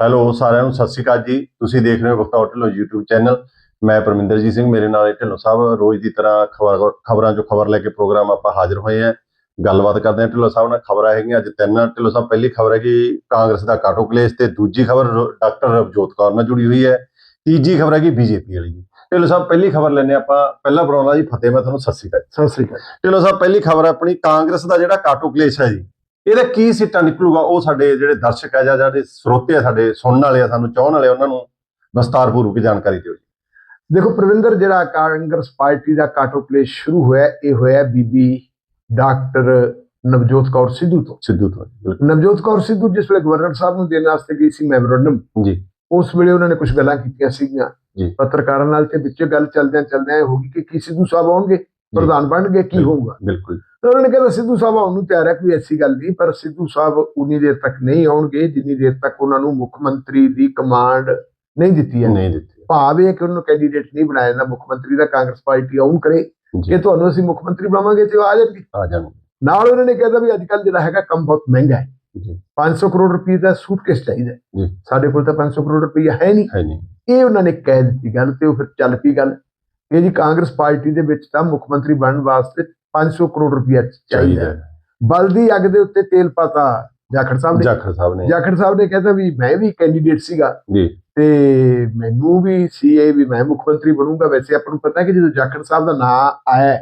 Hello ਸਾਰਿਆਂ ਨੂੰ ਸਤਿ ਸ਼੍ਰੀ ਅਕਾਲ ਜੀ। ਤੁਸੀਂ ਦੇਖ ਰਹੇ ਹੋ ਬਖਤੌਰ ਢਿੱਲੋਂ YouTube ਚੈਨਲ ਮੈਂ ਪਰਮਿੰਦਰਜੀਤ ਸਿੰਘ ਮੇਰੇ ਨਾਲ ਢਿੱਲੋਂ ਸਾਹਿਬ। ਰੋਜ਼ ਦੀ ਤਰ੍ਹਾਂ ਖਬਰ ਖਬਰਾਂ ਚੋਂ ਖਬਰ ਲੈ ਕੇ ਪ੍ਰੋਗਰਾਮ ਆਪਾਂ ਹਾਜ਼ਰ ਹੋਏ ਹਾਂ। ਗੱਲਬਾਤ ਕਰਦੇ ਹਾਂ ਢਿੱਲੋਂ ਸਾਹਿਬ ਨਾਲ। ਖਬਰਾਂ ਹੈਗੀਆਂ ਅੱਜ ਤਿੰਨ। ਢਿੱਲੋਂ ਸਾਹਿਬ ਪਹਿਲੀ ਖਬਰ ਹੈ ਕਿ ਕਾਂਗਰਸ ਦਾ ਕਾਟੋ ਕਲੇਸ਼ ਤੇ ਦੂਜੀ ਖਬਰ ਡਾਕਟਰ ਰਵਜੋਤ ਕੌਰ ਨਾਲ ਜੁੜੀ ਹੋਈ ਹੈ। ਤੀਜੀ ਖਬਰ ਹੈ ਕਿ ਬੀਜੇਪੀ ਵਾਲੀ ਜੀ। ਢਿੱਲੋਂ ਸਾਹਿਬ ਪਹਿਲੀ ਖਬਰ ਲੈਣੇ ਆਪਾਂ। ਪਹਿਲਾ ਬਣਾਉਣਾ ਜੀ ਫਤਿਹ ਮੈਂ ਤੁਹਾਨੂੰ ਸਤਿ ਸ਼੍ਰੀ ਅਕਾਲ ਸਤਿ ਸ੍ਰੀ ਅਕਾਲ ਢਿੱਲੋਂ ਸਾਹਿਬ ਪਹਿਲੀ ਖਬਰ ਆਪਣੀ ਕਾਂਗਰਸ ਦਾ ਜਿਹੜਾ ਕਾਟੋ ਕਲੇਸ਼ ਹੈ ਜੀ। ਇਹਦਾ ਕੀ ਸਿੱਟਾ ਨਿਕਲੂਗਾ? ਉਹ ਸਾਡੇ ਜਿਹੜੇ ਦਰਸ਼ਕ ਆ ਜਾਂ ਜਿਹੜੇ ਸਰੋਤੇ ਆ ਸਾਡੇ ਸੁਣਨ ਵਾਲੇ ਆ ਸਾਨੂੰ ਚਾਹਣ ਵਾਲੇ ਉਹਨਾਂ ਨੂੰ ਵਿਸਤਾਰਪੂਰਵਕ ਜਾਣਕਾਰੀ ਦਿਓ ਜੀ। ਦੇਖੋ ਪ੍ਰਵਿੰਦਰ ਜਿਹੜਾ ਕਾਂਗਰਸ ਪਾਰਟੀ ਦਾ ਕਾਟੋ ਪਲੇਸ ਸ਼ੁਰੂ ਹੋਇਆ ਇਹ ਹੋਇਆ ਬੀਬੀ ਡਾਕਟਰ ਨਵਜੋਤ ਕੌਰ ਸਿੱਧੂ ਤੋਂ। ਸਿੱਧੂ ਤੋਂ। ਨਵਜੋਤ ਕੌਰ ਸਿੱਧੂ ਜਿਸ ਵੇਲੇ ਗਵਰਨਰ ਸਾਹਿਬ ਨੂੰ ਦੇਣ ਵਾਸਤੇ ਗਈ ਸੀ ਮੈਮੋਰੰਡਮ ਜੀ। ਉਸ ਵੇਲੇ ਉਹਨਾਂ ਨੇ ਕੁਝ ਗੱਲਾਂ ਕੀਤੀਆਂ ਸੀਗੀਆਂ। ਜੀ। ਪੱਤਰਕਾਰਾਂ ਨਾਲ ਤੇ ਵਿੱਚ ਗੱਲ ਚੱਲਦਿਆਂ ਚੱਲਦਿਆਂ ਇਹ ਹੋ ਗਈ ਕਿ ਕੀ ਸਿੱਧੂ ਸਾਹਿਬ ਆਉਣਗੇ? ਪ੍ਰਧਾਨ ਬਣਨਗੇ ਕੀ ਹੋਊਗਾ? ਬਿਲਕੁਲ। ਤਾਂ ਉਹਨਾਂ ਨੇ ਕਿਹਾ ਸਿੱਧੂ ਸਾਹਿਬ ਆਉਣ ਨੂੰ ਤਿਆਰ ਹੈ ਕੋਈ ਐਸੀ ਗੱਲ ਨਹੀਂ ਪਰ ਸਿੱਧੂ ਸਾਹਿਬ ਉਨੀ ਦੇਰ ਤੱਕ ਨਹੀਂ ਆਉਣਗੇ ਜਿੰਨੀ ਦੇਰ ਤੱਕ ਉਹਨਾਂ ਨੂੰ ਮੁੱਖ ਮੰਤਰੀ ਦੀ ਕਮਾਂਡ ਨਹੀਂ ਦਿੱਤੀ ਹੈ ਨਹੀਂ ਦਿੱਤੀ। ਭਾਵ ਇਹ ਕਿ ਉਹਨੂੰ ਕੈਂਡੀਡੇਟ ਨਹੀਂ ਬਣਾਇਆ ਜਾਂਦਾ ਮੁੱਖ ਮੰਤਰੀ ਦਾ ਕਾਂਗਰਸ ਪਾਰਟੀ ਆਉਣ ਕਰੇ ਜੀ। ਕਿ ਤੁਹਾਨੂੰ ਅਸੀਂ ਮੁੱਖ ਮੰਤਰੀ ਬਣਾਵਾਂਗੇ ਤੇ ਉਹ ਆ ਜਾਣਗੇ। ਆ ਜਾਣ ਨਾਲ ਉਹਨਾਂ ਨੇ ਕਿਹਾ ਵੀ ਅੱਜ ਕੱਲ ਜਿਹੜਾ ਹੈਗਾ ਕੰਮ ਬਹੁਤ ਮਹਿੰਗਾ ਹੈ। ਜੀ। 500 ਕਰੋੜ ਰੁਪਏ ਦਾ ਸੂਟਕੇਸ ਚਾਹੀਦਾ ਹੈ। ਜੀ। ਸਾਡੇ ਕੋਲ ਤਾਂ 500 ਕਰੋੜ ਰੁਪਏ ਹੈ ਨਹੀਂ। ਹੈ ਨਹੀਂ। ਇਹ ਉਹਨਾਂ ਨੇ ਕਹਿ ਦਿੱਤੀ ਗੱਲ ਤੇ ਉਹ ਫਿਰ ਚੱਲ ਪਈ ਗੱਲ। ਕਿ ਜੀ ਕਾਂਗਰਸ ਪਾਰਟੀ ਦੇ ਵਿੱਚ ਤਾਂ ਮੁੱਖ ਮੰਤਰੀ ਬਣਨ ਵਾਸਤੇ 500 ਕਰੋੜ ਰੁਪਏ ਚਾਹੀਦਾ। ਬਲਦੀ ਅੱਗ ਦੇ ਉੱਤੇ ਤੇਲ ਪਾਤਾ ਜਾਖੜ ਸਾਹਿਬ ਨੇ। ਜਾਖੜ ਸਾਹਿਬ ਨੇ। ਜਾਖੜ ਸਾਹਿਬ ਨੇ ਕਹਿੰਦਾ ਵੀ ਮੈਂ ਵੀ ਕੈਂਡੀਡੇਟ ਸੀਗਾ। ਜੀ। ਤੇ ਮੈਨੂੰ ਵੀ ਸੀਏ ਵੀ ਮੈਂ ਮੁੱਖ ਮੰਤਰੀ ਬਣੂੰਗਾ। ਵੈਸੇ ਆਪਾਂ ਨੂੰ ਪਤਾ ਹੈ ਕਿ ਜਦੋਂ ਜਾਖੜ ਸਾਹਿਬ ਦਾ ਨਾਂ ਆਇਆ।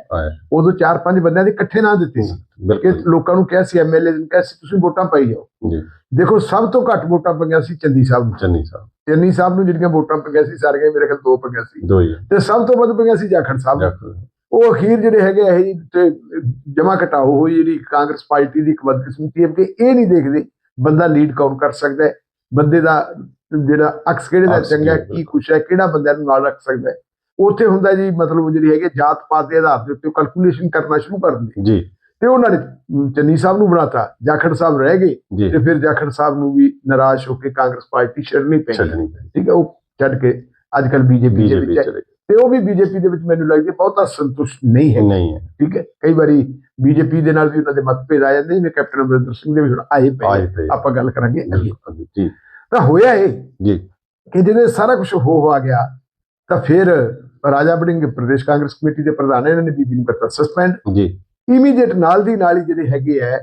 ਉਦੋਂ ਚਾਰ ਪੰਜ ਬੰਦਿਆਂ ਦੇ ਇਕੱਠੇ ਨਾਂ ਦਿੱਤੇ ਸੀ। ਕਿ ਲੋਕਾਂ ਨੂੰ ਕਿਹਾ ਸੀ ਐਮਐਲਏ ਨੂੰ ਕਿਹਾ ਸੀ ਤੁਸੀਂ ਵੋਟਾਂ ਪਾਈ ਜਾਓ। ਜੀ। ਦੇਖੋ ਸਭ ਤੋਂ ਘੱਟ ਵੋਟਾਂ ਪਈਆਂ ਸੀ ਚੰਦੀ ਸਾਹਿਬ ਨੂੰ। ਚੰਨੀ ਸਾਹਿਬ। ਚੰਨੀ ਸਾਹਿਬ ਨੂੰ ਜਿਹੜੀਆਂ ਵੋਟਾਂ ਪਈਆਂ ਸੀ ਸਾਰੀਆਂ ਮੇਰੇ ਖਿਆਲ ਦੋ ਪਈਆਂ ਸੀ। ਦੋ ਹੀ ਆ। ਤੇ ਸਭ ਤੋਂ ਵੱਧ ਪਈਆਂ ਸੀ ਜਾਖੜ ਸਾਹਿਬ ਨੂੰ। ਉਹ ਅਖੀਰ ਜਿਹੜੇ ਹੈਗੇ ਇਹ ਜੀ ਤੇ ਜਮਾ ਘਟਾਓ ਹੋਈ ਜਿਹੜੀ ਕਾਂਗਰਸ ਪਾਰਟੀ ਦੀ ਇੱਕ ਬਦਕਿਸਮਤੀ ਹੈ ਕਿ ਇਹ ਨਹੀਂ ਦੇਖਦੇ ਬੰਦਾ ਲੀਡ ਕੌਣ ਕਰ ਸਕਦਾ ਹੈ ਬੰਦੇ ਦਾ ਜਿਹੜਾ ਅਕਸ ਕਿਹੜੇ ਦਾ ਚੰਗਾ ਕੀ ਖੁਸ਼ ਹੈ ਕਿਹੜਾ ਬੰਦਿਆਂ ਨੂੰ ਨਾਲ ਰੱਖ ਸਕਦਾ ਹੈ। ਉੱਥੇ ਹੁੰਦਾ ਜੀ ਮਤਲਬ ਜਿਹੜੀ ਹੈਗੇ ਜਾਤ ਪਾਤ ਦੇ ਆਧਾਰ ਦੇ ਉੱਤੇ ਕੈਲਕੂਲੇਸ਼ਨ ਕਰਨਾ ਸ਼ੁਰੂ ਕਰ ਦਿੰਦੇ। ਜੀ। ਤੇ ਉਹਨਾਂ ਨੇ ਚੰਨੀ ਸਾਹਿਬ ਨੂੰ ਬਣਾਤਾ ਜਾਖੜ ਸਾਹਿਬ ਰਹਿ ਗਏ ਤੇ ਫਿਰ ਜਾਖੜ ਸਾਹਿਬ ਨੂੰ ਵੀ ਨਿਰਾਸ਼ ਹੋ ਕੇ ਕਾਂਗਰਸ ਪਾਰਟੀ ਛੱਡਣੀ ਪਈ। ਠੀਕ ਹੈ ਉਹ ਛੱਡ ਕੇ ਅੱਜ ਕੱਲ ਬੀਜੇਪੀ ਦੇ ਵਿੱਚ ਤੇ ਉਹ ਵੀ ਬੀਜੇਪੀ ਦੇ ਵਿੱਚ ਮੈਨੂੰ ਲੱਗਦਾ ਬਹੁਤਾ ਸੰਤੁਸ਼ਟ ਨਹੀਂ ਹੈ। ਨਹੀਂ ਹੈ। ਠੀਕ ਹੈ ਕਈ ਵਾਰੀ ਬੀਜੇਪੀ ਦੇ ਨਾਲ ਵੀ ਉਹਨਾਂ ਦੇ ਮਤਭੇਦ ਆ ਜਾਂਦੇ ਜਿਵੇਂ ਕੈਪਟਨ ਅਮਰਿੰਦਰ ਸਿੰਘ ਦੇ ਵੀ ਹੁਣ ਆਏ ਪਏ ਆਪਾਂ ਗੱਲ ਕਰਾਂਗੇ ਜੀ ਤਾਂ ਹੋਇਆ ਇਹ ਜੀ। ਕਿ ਜਦੋਂ ਸਾਰਾ ਕੁਝ ਹੋ ਹੋ ਆ ਗਿਆ ਤਾਂ ਫਿਰ ਰਾਜਾ ਬੜਿੰਗ ਪ੍ਰਦੇਸ਼ ਕਾਂਗਰਸ ਕਮੇਟੀ ਦੇ ਪ੍ਰਧਾਨ ਇਹਨਾਂ ਨੇ ਬੀਬੀ ਨੂੰ ਕਰਤਾ ਸਸਪੈਂਡ ਜੀ। ਇਮੀਡੀਏਟ ਨਾਲ ਦੀ ਨਾਲ ਹੀ ਜਿਹੜੇ ਹੈਗੇ ਆ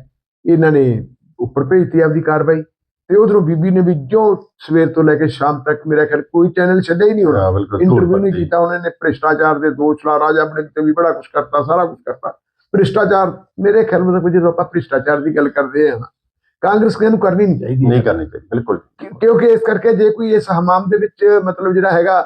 ਇਹਨਾਂ ਨੇ ਉੱਪਰ ਭੇਜਤੀ ਆਪਦੀ ਕਾਰਵਾਈ ਤੇ ਉਧਰੋਂ ਬੀਬੀ ਨੇ ਵੀ ਜੋ ਸਵੇਰ ਤੋਂ ਲੈ ਕੇ ਸ਼ਾਮ ਤੱਕ ਮੇਰਾ ਖਿਆਲ ਕੋਈ ਚੈਨਲ ਛੱਡਿਆ ਹੀ ਨਹੀਂ ਹੋਣਾ। ਇੰਟਰਵਿਊ ਨਹੀਂ। ਕੀਤਾ ਉਹਨਾਂ ਨੇ ਭ੍ਰਿਸ਼ਟਾਚਾਰ ਦੇ ਦੋਸ਼ ਲਾ ਰਾਜਾ ਬਣੇ ਤੇ ਵੀ ਬੜਾ ਕੁਝ ਕਰਤਾ ਸਾਰਾ ਕੁਝ ਕਰਤਾ। ਭ੍ਰਿਸ਼ਟਾਚਾਰ ਮੇਰੇ ਖਿਆਲ ਵਿੱਚ ਜਦੋਂ ਆਪਾਂ ਭ੍ਰਿਸ਼ਟਾਚਾਰ ਦੀ ਗੱਲ ਕਰਦੇ ਹਾਂ ਨਾ ਕਾਂਗਰਸ ਨੂੰ ਕਰਨੀ ਨਹੀਂ ਚਾਹੀਦੀ। ਨਹੀਂ ਕਰਨੀ ਚਾਹੀਦੀ ਬਿਲਕੁਲ। ਕਿਉਂਕਿ ਇਸ ਕਰਕੇ ਜੇ ਕੋਈ ਇਸ ਹਮਾਮ ਦੇ ਵਿੱਚ ਮਤਲਬ ਜਿਹੜਾ ਹੈਗਾ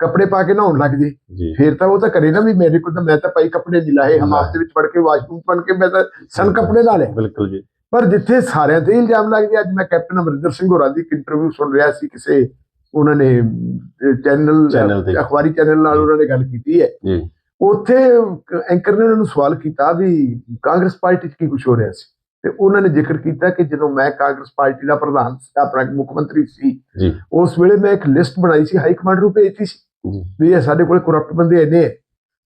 ਕੱਪੜੇ ਪਾ ਕੇ ਨਹਾਉਣ ਲੱਗ ਜੇ। ਜੀ। ਫਿਰ ਤਾਂ ਉਹ ਤਾਂ ਕਰੇ ਨਾ ਵੀ ਮੇਰੇ ਕੋਲ ਤਾਂ ਮੈਂ ਤਾਂ ਭਾਈ ਕੱਪੜੇ ਨਹੀਂ ਲਾਏ ਹਮਾਮ ਦੇ ਵਿੱਚ ਵੜ ਕੇ ਵਾਸ਼ਰੂਮ ਬਣ ਕੇ ਮੈਂ ਤਾਂ ਸਨ ਕੱਪੜੇ ਲਾ ਲਏ। ਬਿਲਕੁਲ ਜੀ। ਪਰ ਜਿੱਥੇ ਸਾਰਿਆਂ ਤੇ ਇਲਜ਼ਾਮ ਲੱਗਦੇ ਅੱਜ ਮੈਂ ਕੈਪਟਨ ਅਮਰਿੰਦਰ ਸਿੰਘ ਹੋਰਾਂ ਦੀ ਇੱਕ ਇੰਟਰਵਿਊ ਸੁਣ ਰਿਹਾ ਸੀ ਕਿਸੇ ਉਹਨਾਂ ਨੇ ਚੈਨਲ। ਅਖਬਾਰੀ ਚੈਨਲ ਨਾਲ ਉਹਨਾਂ ਨੇ ਗੱਲ ਕੀਤੀ ਹੈ। ਜੀ। ਉੱਥੇ ਐਂਕਰ ਨੇ ਉਹਨਾਂ ਨੂੰ ਸਵਾਲ ਕੀਤਾ ਵੀ ਕਾਂਗਰਸ ਪਾਰਟੀ 'ਚ ਕੀ ਕੁਝ ਹੋ ਰਿਹਾ ਸੀ? ਤੇ ਉਹਨਾਂ ਨੇ ਜ਼ਿਕਰ ਕੀਤਾ ਕਿ ਜਦੋਂ ਮੈਂ ਕਾਂਗਰਸ ਪਾਰਟੀ ਦਾ ਪ੍ਰਧਾਨ ਸੀ ਆਪਣਾ ਮੁੱਖ ਮੰਤਰੀ ਸੀ ਜੀ। ਉਸ ਵੇਲੇ ਮੈਂ ਇੱਕ ਲਿਸਟ ਬਣਾਈ ਸੀ ਹਾਈ ਕਮਾਂਡ ਨੂੰ ਭੇਜਤੀ ਸੀ। ਵੀ ਇਹ ਸਾਡੇ ਕੋਲ ਕਰਪਟ ਬੰਦੇ ਇੰਨੇ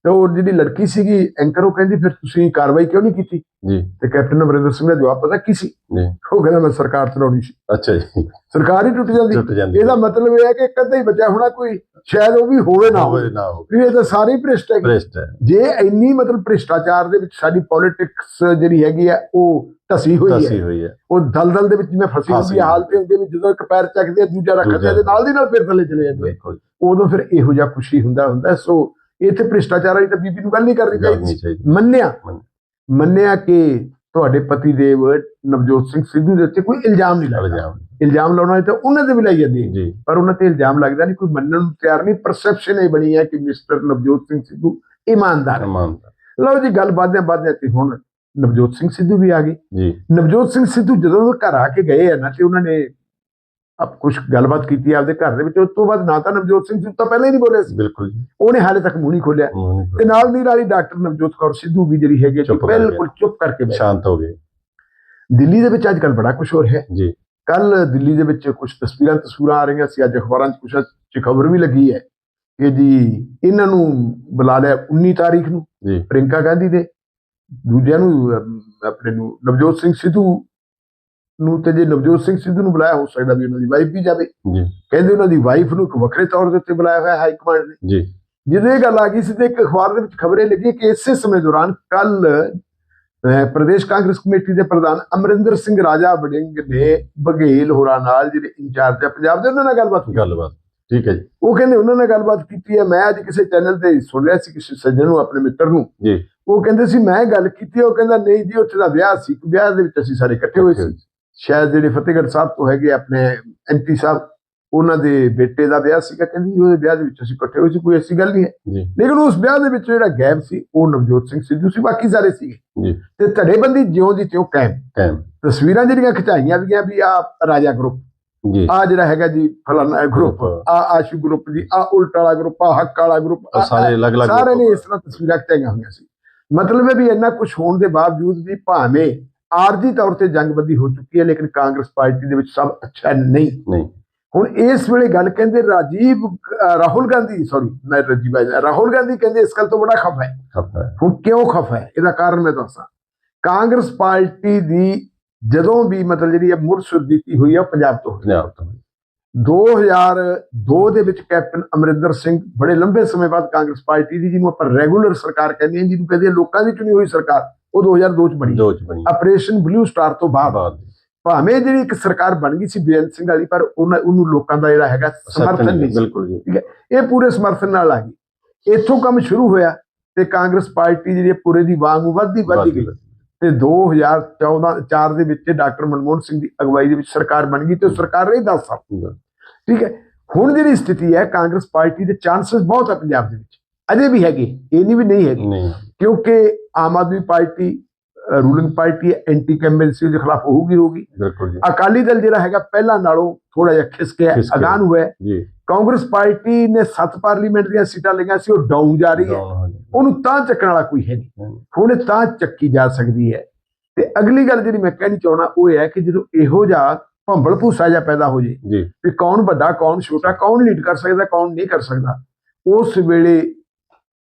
ਤੇ ਉਹ ਜਿਹੜੀ ਲੜਕੀ ਸੀਗੀ ਐਂਕਰ ਉਹ ਕਹਿੰਦੀ ਫਿਰ ਤੁਸੀਂ ਕਾਰਵਾਈ ਕਿਉਂ ਨਹੀਂ ਕੀਤੀ? ਜੀ। ਤੇ ਕੈਪਟਨ ਅਮਰਿੰਦਰ ਸਿੰਘ ਦਾ ਜਵਾਬ ਪਤਾ ਕੀ ਸੀ? ਜੀ। ਉਹ ਕਹਿੰਦਾ ਮੈਂ ਸਰਕਾਰ ਚਲਾਉਣੀ ਸੀ। ਅੱਛਾ ਜੀ। ਸਰਕਾਰ ਹੀ ਟੁੱਟ ਜਾਂਦੀ। ਇਹਦਾ ਮਤਲਬ ਇਹ ਹੈ ਕਿ ਕਦੇ ਹੀ ਬਚਿਆ ਹੋਣਾ ਕੋਈ ਸ਼ਾਇਦ ਉਹ ਵੀ ਹੋਵੇ ਨਾ ਹੋਵੇ ਨਾ ਹੋਵੇ। ਇਹ ਤਾਂ ਸਾਰੇ ਹੀ ਭ੍ਰਿਸ਼ਟ ਹੈਗੇ। ਭ੍ਰਿਸ਼ਟ ਹੈ। ਜੇ ਇੰਨੀ ਮਤਲਬ ਭ੍ਰਿਸ਼ਟਾਚਾਰ ਦੇ ਵਿੱਚ ਸਾਡੀ ਪੋਲਿਟਿਕਸ ਜਿਹੜੀ ਹੈਗੀ ਆ ਉਹ ਧਸੀ ਹੋਈ ਹੈ। ਹੋਈ ਹੈ। ਉਹ ਦਲਦਲ ਦੇ ਵਿੱਚ ਜਿਵੇਂ ਫਸੀ ਫਸੀ ਹੁੰਦੀ ਹੈ। ਹਾਲਤ ਹੁੰਦੀ ਵੀ ਜਦੋਂ ਇੱਕ ਪੈਰ ਚੱਕਦੇ ਆ, ਦੂਜਾ ਰੱਖਦੇ ਆ। ਤੇ ਨਾਲ ਦੀ ਨਾਲ ਫਿਰ ਥੱਲੇ ਚਲੇ ਜਾਂਦੇ ਉਦੋਂ ਫਿਰ ਇਹੋ ਜਿਹਾ ਖੁਸ਼ੀ ਹੁੰਦਾ ਹੁੰਦਾ ਸੋ ਇੱਥੇ ਭ੍ਰਿਸ਼ਟਾਚਾਰ ਵਾਲੀ ਤਾਂ ਬੀਬੀ ਨੂੰ ਗੱਲ ਨਹੀਂ ਕਰਨੀ ਚਾਹੀਦੀ। ਸੀ। ਮੰਨਿਆ? ਮੰਨ- ਮੰਨਿਆ ਕਿ ਤੁਹਾਡੇ ਪਤੀ ਦੇਵ ਨਵਜੋਤ ਸਿੰਘ ਸਿੱਧੂ ਦੇ ਉੱਤੇ ਕੋਈ ਇਲਜ਼ਾਮ ਨਹੀਂ ਲੱਗਦਾ। ਇਲਜ਼ਾਮ ਲਾਉਣਾ ਤਾਂ ਉਹਨਾਂ ਤੇ ਵੀ ਲਾਈ ਜਾਂਦੀ ਹੈ ਜੀ। ਪਰ ਉਹਨਾਂ ਤੇ ਇਲਜ਼ਾਮ ਲੱਗਦਾ ਨਹੀਂ ਕੋਈ ਮੰਨਣ ਨੂੰ ਤਿਆਰ ਨਹੀਂ। ਪਰਸੈਪਸ਼ਨ ਇਹ ਬਣੀ ਹੈ ਕਿ ਮਿਸਟਰ ਨਵਜੋਤ ਸਿੰਘ ਸਿੱਧੂ ਇਮਾਨਦਾਰ ਹੈ। ਇਮਾਨਦਾਰ। ਲਓ ਜੀ ਗੱਲ ਬਾਦਿਆਂ ਬਾਦਿਆਂ ਤੇ ਹੁਣ ਨਵਜੋਤ ਸਿੰਘ ਸਿੱਧੂ ਵੀ ਆ ਗਏ। ਜੀ। ਨਵਜੋਤ ਸਿੰਘ ਸਿੱਧੂ ਜਦੋਂ ਉਹ ਘਰ ਆ ਕੇ ਗਏ ਆ ਨਾ ਤੇ ਉਹਨਾਂ ਨੇ ਆਪ ਕੁਝ ਗੱਲਬਾਤ ਕੀਤੀ ਆਪਦੇ ਘਰ ਦੇ ਵਿੱਚ ਉਸ ਤੋਂ ਬਾਅਦ ਨਾ ਤਾਂ ਨਵਜੋਤ ਸਿੰਘ ਸਿੱਧੂ ਤਾਂ ਪਹਿਲਾਂ ਹੀ ਨਹੀਂ ਬੋਲਿਆ ਸੀ। ਬਿਲਕੁਲ ਜੀ। ਉਹਨੇ ਹਾਲੇ ਤੱਕ ਮੂੰਹ ਨਹੀਂ ਖੋਲਿਆ ਤੇ ਨਾਲ ਦੀ ਨਾਲ ਹੀ ਡਾਕਟਰ ਨਵਜੋਤ ਕੌਰ ਸਿੱਧੂ ਵੀ ਜਿਹੜੀ ਹੈਗੀ। ਬਿਲਕੁਲ ਚੁੱਪ ਕਰਕੇ ਸ਼ਾਂਤ ਹੋ ਗਏ। ਦਿੱਲੀ ਦੇ ਵਿੱਚ ਅੱਜ ਕੱਲ ਬੜਾ ਕੁਝ ਹੋ ਰਿਹਾ ਹੈ। ਜੀ। ਕੱਲ ਦਿੱਲੀ ਦੇ ਵਿੱਚ ਕੁਝ ਤਸਵੀਰਾਂ ਤਸਵੀਰਾਂ ਆ ਰਹੀਆਂ ਸੀ ਅੱਜ ਅਖਬਾਰਾਂ 'ਚ ਕੁਝ ਚ ਖਬਰ ਵੀ ਲੱਗੀ ਹੈ ਕਿ ਜੀ ਇਹਨਾਂ ਨੂੰ ਬੁਲਾ ਲਿਆ 19 ਤਾਰੀਖ ਨੂੰ ਪ੍ਰਿੰਕਾ ਗਾਂਧੀ ਦੇ। ਦੂਜਿਆਂ ਨੂੰ ਆਪਣੇ ਨੂੰ ਨਵਜੋਤ ਸਿੰਘ ਸਿੱਧੂ ਨੂੰ ਤੇ ਜੇ ਨਵਜੋਤ ਸਿੰਘ ਸਿੱਧੂ ਨੂੰ ਬੁਲਾਇਆ ਹੋ ਸਕਦਾ ਵੀ ਉਹਨਾਂ ਦੀ ਵਾਈਫ ਵੀ ਜਾਵੇ। ਜੀ। ਕਹਿੰਦੇ ਉਹਨਾਂ ਦੀ ਵਾਈਫ ਨੂੰ ਇੱਕ ਵੱਖਰੇ ਤੌਰ ਦੇ ਉੱਤੇ ਬੁਲਾਇਆ ਹੋਇਆ ਹਾਈ ਕਮਾਂਡ ਨੇ। ਜੀ। ਜਦੋਂ ਇਹ ਗੱਲ ਆ ਗਈ ਸੀ ਤੇ ਇੱਕ ਅਖਬਾਰ ਦੇ ਵਿੱਚ ਖਬਰੇ ਲੱਗੀ ਕਿ ਇਸੇ ਸਮੇਂ ਦੌਰਾਨ ਕੱਲ ਪ੍ਰਦੇਸ਼ ਕਾਂਗਰਸ ਕਮੇਟੀ ਦੇ ਪ੍ਰਧਾਨ ਅਮਰਿੰਦਰ ਸਿੰਘ ਰਾਜਾ ਵੜਿੰਗ ਨੇ ਬਘੇਲ ਹੋਰਾਂ ਨਾਲ ਜਿਹੜੇ ਇੰਚਾਰਜ ਆ ਪੰਜਾਬ ਦੇ ਉਹਨਾਂ ਨਾਲ ਗੱਲਬਾਤ ਗੱਲਬਾਤ ਠੀਕ ਹੈ ਜੀ। ਉਹ ਕਹਿੰਦੇ ਉਹਨਾਂ ਨਾਲ ਗੱਲਬਾਤ ਕੀਤੀ ਹੈ। ਮੈਂ ਅੱਜ ਕਿਸੇ ਚੈਨਲ ਤੇ ਸੁਣ ਰਿਹਾ ਸੀ ਕਿਸੇ ਸੱਜਣ ਨੂੰ ਆਪਣੇ ਮਿੱਤਰ ਨੂੰ। ਜੀ। ਉਹ ਕਹਿੰਦੇ ਸੀ ਮੈਂ ਗੱਲ ਕੀਤੀ ਉਹ ਕਹਿੰਦਾ ਨਹੀਂ ਜੀ ਉੱਥੇ ਦਾ ਵਿਆਹ ਸੀ ਵਿਆਹ ਦੇ ਵਿੱਚ ਅਸੀਂ ਸਾਰੇ ਇਕੱਠੇ ਹੋਏ ਸੀ। ਸ਼ਾਇਦ ਜਿਹੜੇ ਫਤਿਹਗੜ੍ਹ ਸਾਹਿਬ ਤੋਂ ਹੈਗੇ ਆਪਣੇ ਐਮਪੀ ਸਾਹਿਬ ਉਹਨਾਂ ਦੇ ਬੇਟੇ ਦਾ ਵਿਆਹ ਸੀਗਾ ਕਹਿੰਦੀ ਉਹਦੇ ਵਿਆਹ ਦੇ ਵਿੱਚ ਅਸੀਂ ਇਕੱਠੇ ਹੋਏ ਸੀ ਕੋਈ ਐਸੀ ਗੱਲ ਨਹੀਂ ਹੈ। ਲੇਕਿਨ ਉਸ ਵਿਆਹ ਦੇ ਵਿੱਚ ਜਿਹੜਾ ਗੈਪ ਸੀ ਉਹ ਨਵਜੋਤ ਸਿੰਘ ਸਿੱਧੂ ਸੀ ਬਾਕੀ ਸਾਰੇ ਸੀਗੇ। ਤੇ ਧੜੇਬੰਦੀ ਜਿਉਂ ਦੀ ਤਿਉਂ ਕਾਇਮ। ਕਾਇਮ। ਤਸਵੀਰਾਂ ਜਿਹੜੀਆਂ ਖਿਚਾਈਆਂ ਵੀ ਗਿਆ ਵੀ ਆ ਰਾਜਾ ਗਰੁੱਪ। ਜੀ। ਆ ਜਿਹੜਾ ਹੈਗਾ ਜੀ ਫਲਾਣਾ ਗਰੁੱਪ। ਆ ਆਸ਼ੂ ਗਰੁੱਪ ਜੀ ਆ ਉਲਟ ਵਾਲਾ ਗਰੁੱਪ ਆ ਹੱਕ ਵਾਲਾ ਗਰੁੱਪ ਸਾਰੇ ਅਲੱਗ-ਅਲੱਗ ਸਾਰੇ ਨੇ ਇਸ ਤਰ੍ਹਾਂ ਤਸਵੀਰਾਂ ਖਿਚਾਈਆਂ ਹੋਈਆਂ ਸੀ। ਮਤਲਬ ਹੈ ਵੀ ਇੰਨਾ ਕੁਝ ਹੋਣ ਦੇ ਬਾਵਜੂਦ ਵੀ ਭਾਵੇਂ ਆਰਜੀ ਤੌਰ ਤੇ ਜੰਗਬੰਦੀ ਹੋ ਚੁੱਕੀ ਹੈ ਲੇਕਿਨ ਕਾਂਗਰਸ ਪਾਰਟੀ ਦੇ ਵਿੱਚ ਸਭ ਅੱਛਾ ਨਹੀਂ। ਨਹੀਂ। ਹੁਣ ਇਸ ਵੇਲੇ ਗੱਲ ਕਹਿੰਦੇ ਰਾਜੀਵ ਰਾਹੁਲ ਗਾਂਧੀ ਸੌਰੀ ਮੈਂ ਰਾਜੀਵ ਰਾਹੁਲ ਗਾਂਧੀ ਕਹਿੰਦੇ ਇਸ ਗੱਲ ਤੋਂ ਬੜਾ ਖਫਾ ਹੈ। ਹੁਣ ਕਿਉਂ ਖਫਾ ਹੈ? ਇਹਦਾ ਕਾਰਨ ਮੈਂ ਦੱਸਾਂ। ਕਾਂਗਰਸ ਪਾਰਟੀ ਦੀ ਜਦੋਂ ਵੀ ਮਤਲਬ ਜਿਹੜੀ ਹੈ ਮੁੜ ਸੁਰਜੀਤੀ ਹੋਈ ਹੈ ਪੰਜਾਬ ਤੋਂ ਹੋਈ। ਪੰਜਾਬ ਤੋਂ 2002 ਦੇ ਵਿੱਚ ਕੈਪਟਨ ਅਮਰਿੰਦਰ ਸਿੰਘ ਬੜੇ ਲੰਬੇ ਸਮੇਂ ਬਾਅਦ ਕਾਂਗਰਸ ਪਾਰਟੀ ਦੀ ਜਿਹਨੂੰ ਆਪਾਂ ਰੈਗੂਲਰ ਸਰਕਾਰ ਕਹਿੰਦੇ ਹਾਂ ਜਿਹਨੂੰ ਕਹਿੰਦੇ ਲੋਕਾਂ ਦੀ ਚੁਣੀ ਹੋਈ ਸਰਕਾਰ। ਉਹ 2002 ਚ ਬਣੀ। ਦੋ ਚ ਬਣੀ। ਆਪਰੇਸ਼ਨ ਬਲੂ ਸਟਾਰ ਤੋਂ ਬਾਅਦ ਭਾਵੇਂ ਜਿਹੜੀ ਇੱਕ ਸਰਕਾਰ ਬਣ ਗਈ ਸੀ ਬੇਅੰਤ ਸਿੰਘ ਵਾਲੀ ਪਰ ਉਹਨਾਂ ਉਹਨੂੰ ਲੋਕਾਂ ਦਾ ਜਿਹੜਾ ਹੈਗਾ ਸਮਰਥਨ ਨਹੀਂ ਬਿਲਕੁਲ ਜੀ। ਇਹ ਪੂਰੇ ਸਮਰਥਨ ਨਾਲ ਆ ਗਈ। ਇੱਥੋਂ ਕੰਮ ਸ਼ੁਰੂ ਹੋਇਆ ਤੇ ਕਾਂਗਰਸ ਪਾਰਟੀ ਜਿਹੜੀ ਹੈ ਪੂਰੇ ਦੀ ਵਾਂਗ ਵੱਧਦੀ ਵੱਧਦੀ ਗਈ। ਤੇ 2014 4 ਦੇ ਵਿੱਚ ਡਾਕਟਰ ਮਨਮੋਹਨ ਸਿੰਘ ਦੀ ਅਗਵਾਈ ਦੇ ਵਿੱਚ ਸਰਕਾਰ ਬਣ ਗਈ ਤੇ ਸਰਕਾਰ ਰਹੀ 10 ਸਾਲ। ਠੀਕ ਹੈ। ਹੁਣ ਜਿਹੜੀ ਸਥਿਤੀ ਹੈ ਕਾਂਗਰਸ ਪਾਰਟੀ ਦੇ ਚਾਂਸਸ ਬਹੁਤ ਹੈ ਪੰਜਾਬ ਦੇ ਵਿੱਚ। ਅਜੇ ਵੀ ਹੈਗੇ ਇਹ ਨਹੀਂ ਵੀ ਨਹੀਂ ਹੈਗੇ। ਕਿਉਂਕਿ Aam Aadmi party ruling party anti incumbency ਦੇ ਖਿਲਾਫ ਹੋਊਗੀ ਹੋਊਗੀ। ਬਿਲਕੁਲ ਜੀ। ਅਕਾਲੀ ਦਲ ਜਿਹੜਾ ਹੈਗਾ ਪਹਿਲਾਂ ਨਾਲੋਂ ਥੋੜਾ ਜਿਹਾ ਖਿਸਕਿਆ। ਅਗਾਨ ਹੋਇਆ ਹੈ। ਜੀ। ਕਾਂਗਰਸ ਪਾਰਟੀ ਨੇ ਸੱਤ ਪਾਰਲੀਮੈਂਟ ਦੀਆਂ ਸੀਟਾਂ ਲਈਆਂ ਸੀ ਉਹ ਡਾਊਨ ਜਾ ਰਹੀ ਹੈ। ਉਹਨੂੰ ਤਾਂ ਚੱਕਣ ਵਾਲਾ ਕੋਈ ਹੈ ਨਹੀਂ। ਹੁਣ ਤਾਂ ਚੱਕੀ ਜਾ ਸਕਦੀ ਹੈ। ਤੇ ਅਗਲੀ ਗੱਲ ਜਿਹੜੀ ਮੈਂ ਕਹਿਣੀ ਚਾਹਣਾ ਉਹ ਹੈ ਕਿ ਜਦੋਂ ਇਹੋ ਜਿਹਾ ਭੰਬਲ ਭੂਸਾ ਜਿਹਾ ਪੈਦਾ ਹੋ ਜੇ ਜੀ। ਵੀ ਕੌਣ ਵੱਡਾ ਕੌਣ ਛੋਟਾ ਕੌਣ ਲੀਡ ਕਰ ਸਕਦਾ ਕੌਣ ਨਹੀਂ ਕਰ ਸਕਦਾ ਉਸ ਵੇਲੇ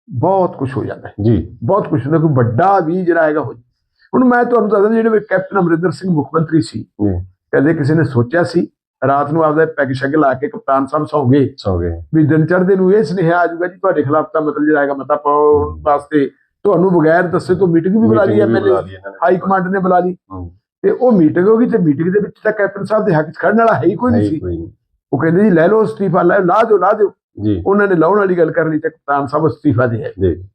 ਬਹੁਤ ਕੁਝ ਹੋ ਜਾਂਦਾ ਜੀ। ਬਹੁਤ ਕੁਝ ਹੁੰਦਾ ਕੋਈ ਵੱਡਾ ਵੀ ਜਿਹੜਾ ਹੈਗਾ ਹੁਣ ਮੈਂ ਤੁਹਾਨੂੰ ਦੱਸਦਾ ਜਿਹੜੇ ਕੈਪਟਨ ਅਮਰਿੰਦਰ ਸਿੰਘ ਮੁੱਖ ਮੰਤਰੀ ਸੀ ਕਦੇ ਕਿਸੇ ਨੇ ਸੋਚਿਆ ਸੀ ਰਾਤ ਨੂੰ ਆਪਦਾ ਪੈਗ ਸ਼ੈਗ ਲਾ ਕੇ ਕਪਤਾਨ ਸਾਹਿਬ ਸੌਂ ਗਏ। ਸੌ ਗਏ। ਵੀ ਦਿਨ ਚੜ੍ਹਦੇ ਨੂੰ ਇਹ ਸੁਨੇਹਾ ਆ ਜਾਊਗਾ ਜੀ ਤੁਹਾਡੇ ਖਿਲਾਫ ਤਾਂ ਮਤਲਬ ਜਿਹੜਾ ਹੈਗਾ ਮਤਾ ਪਾਉਣ ਵਾਸਤੇ ਤੁਹਾਨੂੰ ਬਗੈਰ ਦੱਸੇ ਤੋਂ ਮੀਟਿੰਗ ਵੀ ਬੁਲਾ ਲਈ ਐਮਐਲਏ। ਹਾਈ ਕਮਾਂਡ ਨੇ ਬੁਲਾ ਲਈ। ਤੇ ਉਹ ਮੀਟਿੰਗ ਹੋ ਗਈ ਤੇ ਮੀਟਿੰਗ ਦੇ ਵਿੱਚ ਤਾਂ ਕੈਪਟਨ ਸਾਹਿਬ ਦੇ ਹੱਕ 'ਚ ਖੜਨ ਵਾਲਾ ਹੈ ਹੀ ਕੋਈ ਨਹੀਂ ਸੀ। ਉਹ ਕਹਿੰਦੇ ਜੀ ਲੈ ਲਓ ਅਸਤੀਫਾ ਲੈ ਲਾ ਦਿਓ ਲਾ ਦਿਓ। ਜੀ। ਉਹਨਾਂ ਨੇ ਲਾਉਣ ਵਾਲੀ ਗੱਲ ਕਰ ਲਈ ਤੇ ਕਪਤਾਨ ਸਾਹਿਬ ਅਸਤੀਫਾ ਦੇ ਆਏ। ਜੀ।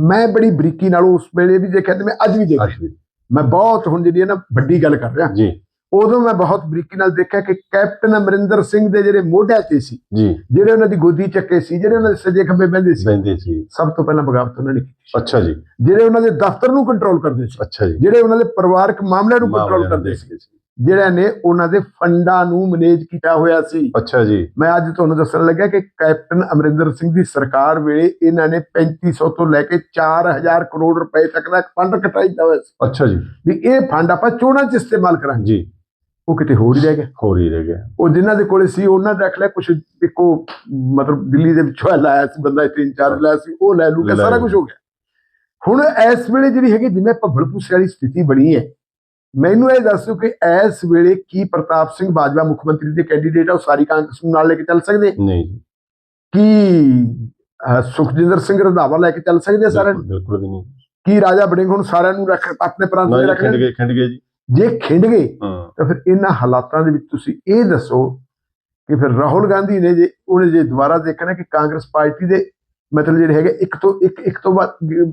ਮੈਂ ਬੜੀ ਬਰੀਕੀ ਨਾਲ ਉਸ ਵੇਲੇ ਵੀ ਦੇਖਿਆ ਤੇ ਮੈਂ ਅੱਜ ਵੀ ਦੇਖਿਆ। ਮੈਂ ਬਹੁਤ ਹੁਣ ਜਿਹੜੀ ਹੈ ਨਾ ਵੱਡੀ ਗੱਲ ਕਰ ਰਿਹਾ। ਜੀ। ਉਦੋਂ ਮੈਂ ਬਹੁਤ ਬਰੀਕੀ ਨਾਲ ਦੇਖਿਆ ਕਿ ਕੈਪਟਨ ਅਮਰਿੰਦਰ ਸਿੰਘ ਦੇ ਜਿਹੜੇ ਮੋਢਿਆਂ ਤੇ ਸੀ ਜੀ। ਜਿਹੜੇ ਉਹਨਾਂ ਦੀ ਗੋਦੀ ਚੱਕੇ ਸੀ ਜਿਹੜੇ ਉਹਨਾਂ ਦੇ ਸੱਜੇ ਖੱਬੇ ਬਹਿੰਦੇ ਸੀ ਬੈਂਦੇ ਸੀ। ਸਭ ਤੋਂ ਪਹਿਲਾਂ ਬਗਾਵਤ ਉਹਨਾਂ ਨੇ ਕੀਤੀ ਅੱਛਾ ਜੀ। ਜਿਹੜੇ ਉਹਨਾਂ ਦੇ ਦਫ਼ਤਰ ਨੂੰ ਕੰਟਰੋਲ ਕਰਦੇ ਸੀ ਅੱਛਾ ਜੀ। ਜਿਹੜੇ ਉਹਨਾਂ ਦੇ ਪਰਿਵਾਰਕ ਮਾਮਲਿਆਂ ਨੂੰ ਕੰਟਰੋਲ ਕਰਦੇ ਸੀ। ਜਿਹੜਿਆਂ ਨੇ ਉਹਨਾਂ ਦੇ ਫੰਡਾਂ ਨੂੰ ਮੈਨੇਜ ਕੀਤਾ ਹੋਇਆ ਸੀ। ਅੱਛਾ ਜੀ। ਮੈਂ ਅੱਜ ਤੁਹਾਨੂੰ ਦੱਸਣ ਲੱਗਾ ਕਿ ਕੈਪਟਨ ਅਮਰਿੰਦਰ ਸਿੰਘ ਦੀ ਸਰਕਾਰ ਵੇਲੇ ਇਹਨਾਂ ਨੇ 3500 ਤੋਂ ਲੈ ਕੇ 4000 ਕਰੋੜ ਰੁਪਏ ਤੱਕ ਦਾ ਫੰਡ ਕਟਾਈਦਾ ਹੋਇਆ ਸੀ। ਅੱਛਾ ਜੀ। ਵੀ ਇਹ ਫੰਡ ਆਪਾਂ ਚੋਣਾਂ 'ਚ ਇਸਤੇਮਾਲ ਕਰਾਂਗੇ। ਜੀ। ਉਹ ਕਿਤੇ ਹੋਰ ਹੀ ਰਹਿ ਗਿਆ। ਹੋ ਹੀ ਰਹਿ ਗਿਆ। ਉਹ ਜਿਨ੍ਹਾਂ ਦੇ ਕੋਲੇ ਸੀ ਉਹਨਾਂ ਰੱਖ ਲਿਆ ਕੁਝ ਇੱਕੋ ਮਤਲਬ ਦਿੱਲੀ ਦੇ ਵਿੱਚੋਂ ਲਾਇਆ ਸੀ ਬੰਦਾ ਇੱਥੇ ਇੰਚਾਰਜ ਲਾਇਆ ਸੀ ਉਹ ਲੈ ਲੂ ਕੇ ਲੈ ਸਾਰਾ ਲੂ। ਕੁਝ ਹੋ ਗਿਆ। ਹੁਣ ਇਸ ਵੇਲੇ ਜਿਹੜੀ ਹੈਗੀ ਜਿਵੇਂ ਭੱਬਲ ਭੂਸੇ ਵਾਲੀ ਸਥਿਤੀ ਬਣੀ ਹੈ ਮੈਨੂੰ ਇਹ ਦੱਸੋ ਕਿ ਇਸ ਵੇਲੇ ਕੀ ਪ੍ਰਤਾਪ ਸਿੰਘ ਬਾਜਵਾ ਮੁੱਖ ਮੰਤਰੀ ਦੇ ਕੈਂਡੀਡੇਟ ਆ ਉਹ ਸਾਰੀ ਕਾਂਗਰਸ ਨੂੰ ਨਾਲ ਲੈ ਕੇ ਚੱਲ ਸਕਦੇ? ਨਹੀਂ ਜੀ। ਕੀ ਸੁਖਜਿੰਦਰ ਸਿੰਘ ਰੰਧਾਵਾ ਲੈ ਕੇ ਚੱਲ ਸਕਦੇ ਸਾਰਿਆਂ ਨੂੰ? ਬਿਲਕੁਲ ਵੀ ਨਹੀਂ। ਕੀ ਰਾਜਾ ਬੜਿੰਗ ਹੁਣ ਸਾਰਿਆਂ ਨੂੰ ਰੱਖ ਆਪਣੇ ਪ੍ਰਾਂਤ ਦੇ ਜੀ ਰੱਖ ਖਿੰਡ? ਗਏ ਖਿੰਡ ਗਏ ਜੀ। ਜੇ ਖਿੰਡ ਗਏ ਤਾਂ ਫਿਰ ਇਹਨਾਂ ਹਾਲਾਤਾਂ ਦੇ ਵਿੱਚ ਤੁਸੀਂ ਇਹ ਦੱਸੋ ਕਿ ਫਿਰ ਰਾਹੁਲ ਗਾਂਧੀ ਨੇ ਜੇ ਉਹਨੇ ਜੇ ਦੁਬਾਰਾ ਦੇਖਣਾ ਕਿ ਕਾਂਗਰਸ ਪਾਰਟੀ ਦੇ ਮਤਲਬ ਜਿਹੜੇ ਹੈਗੇ ਇੱਕ ਤੋਂ ਇੱਕ ਇੱਕ ਤੋਂ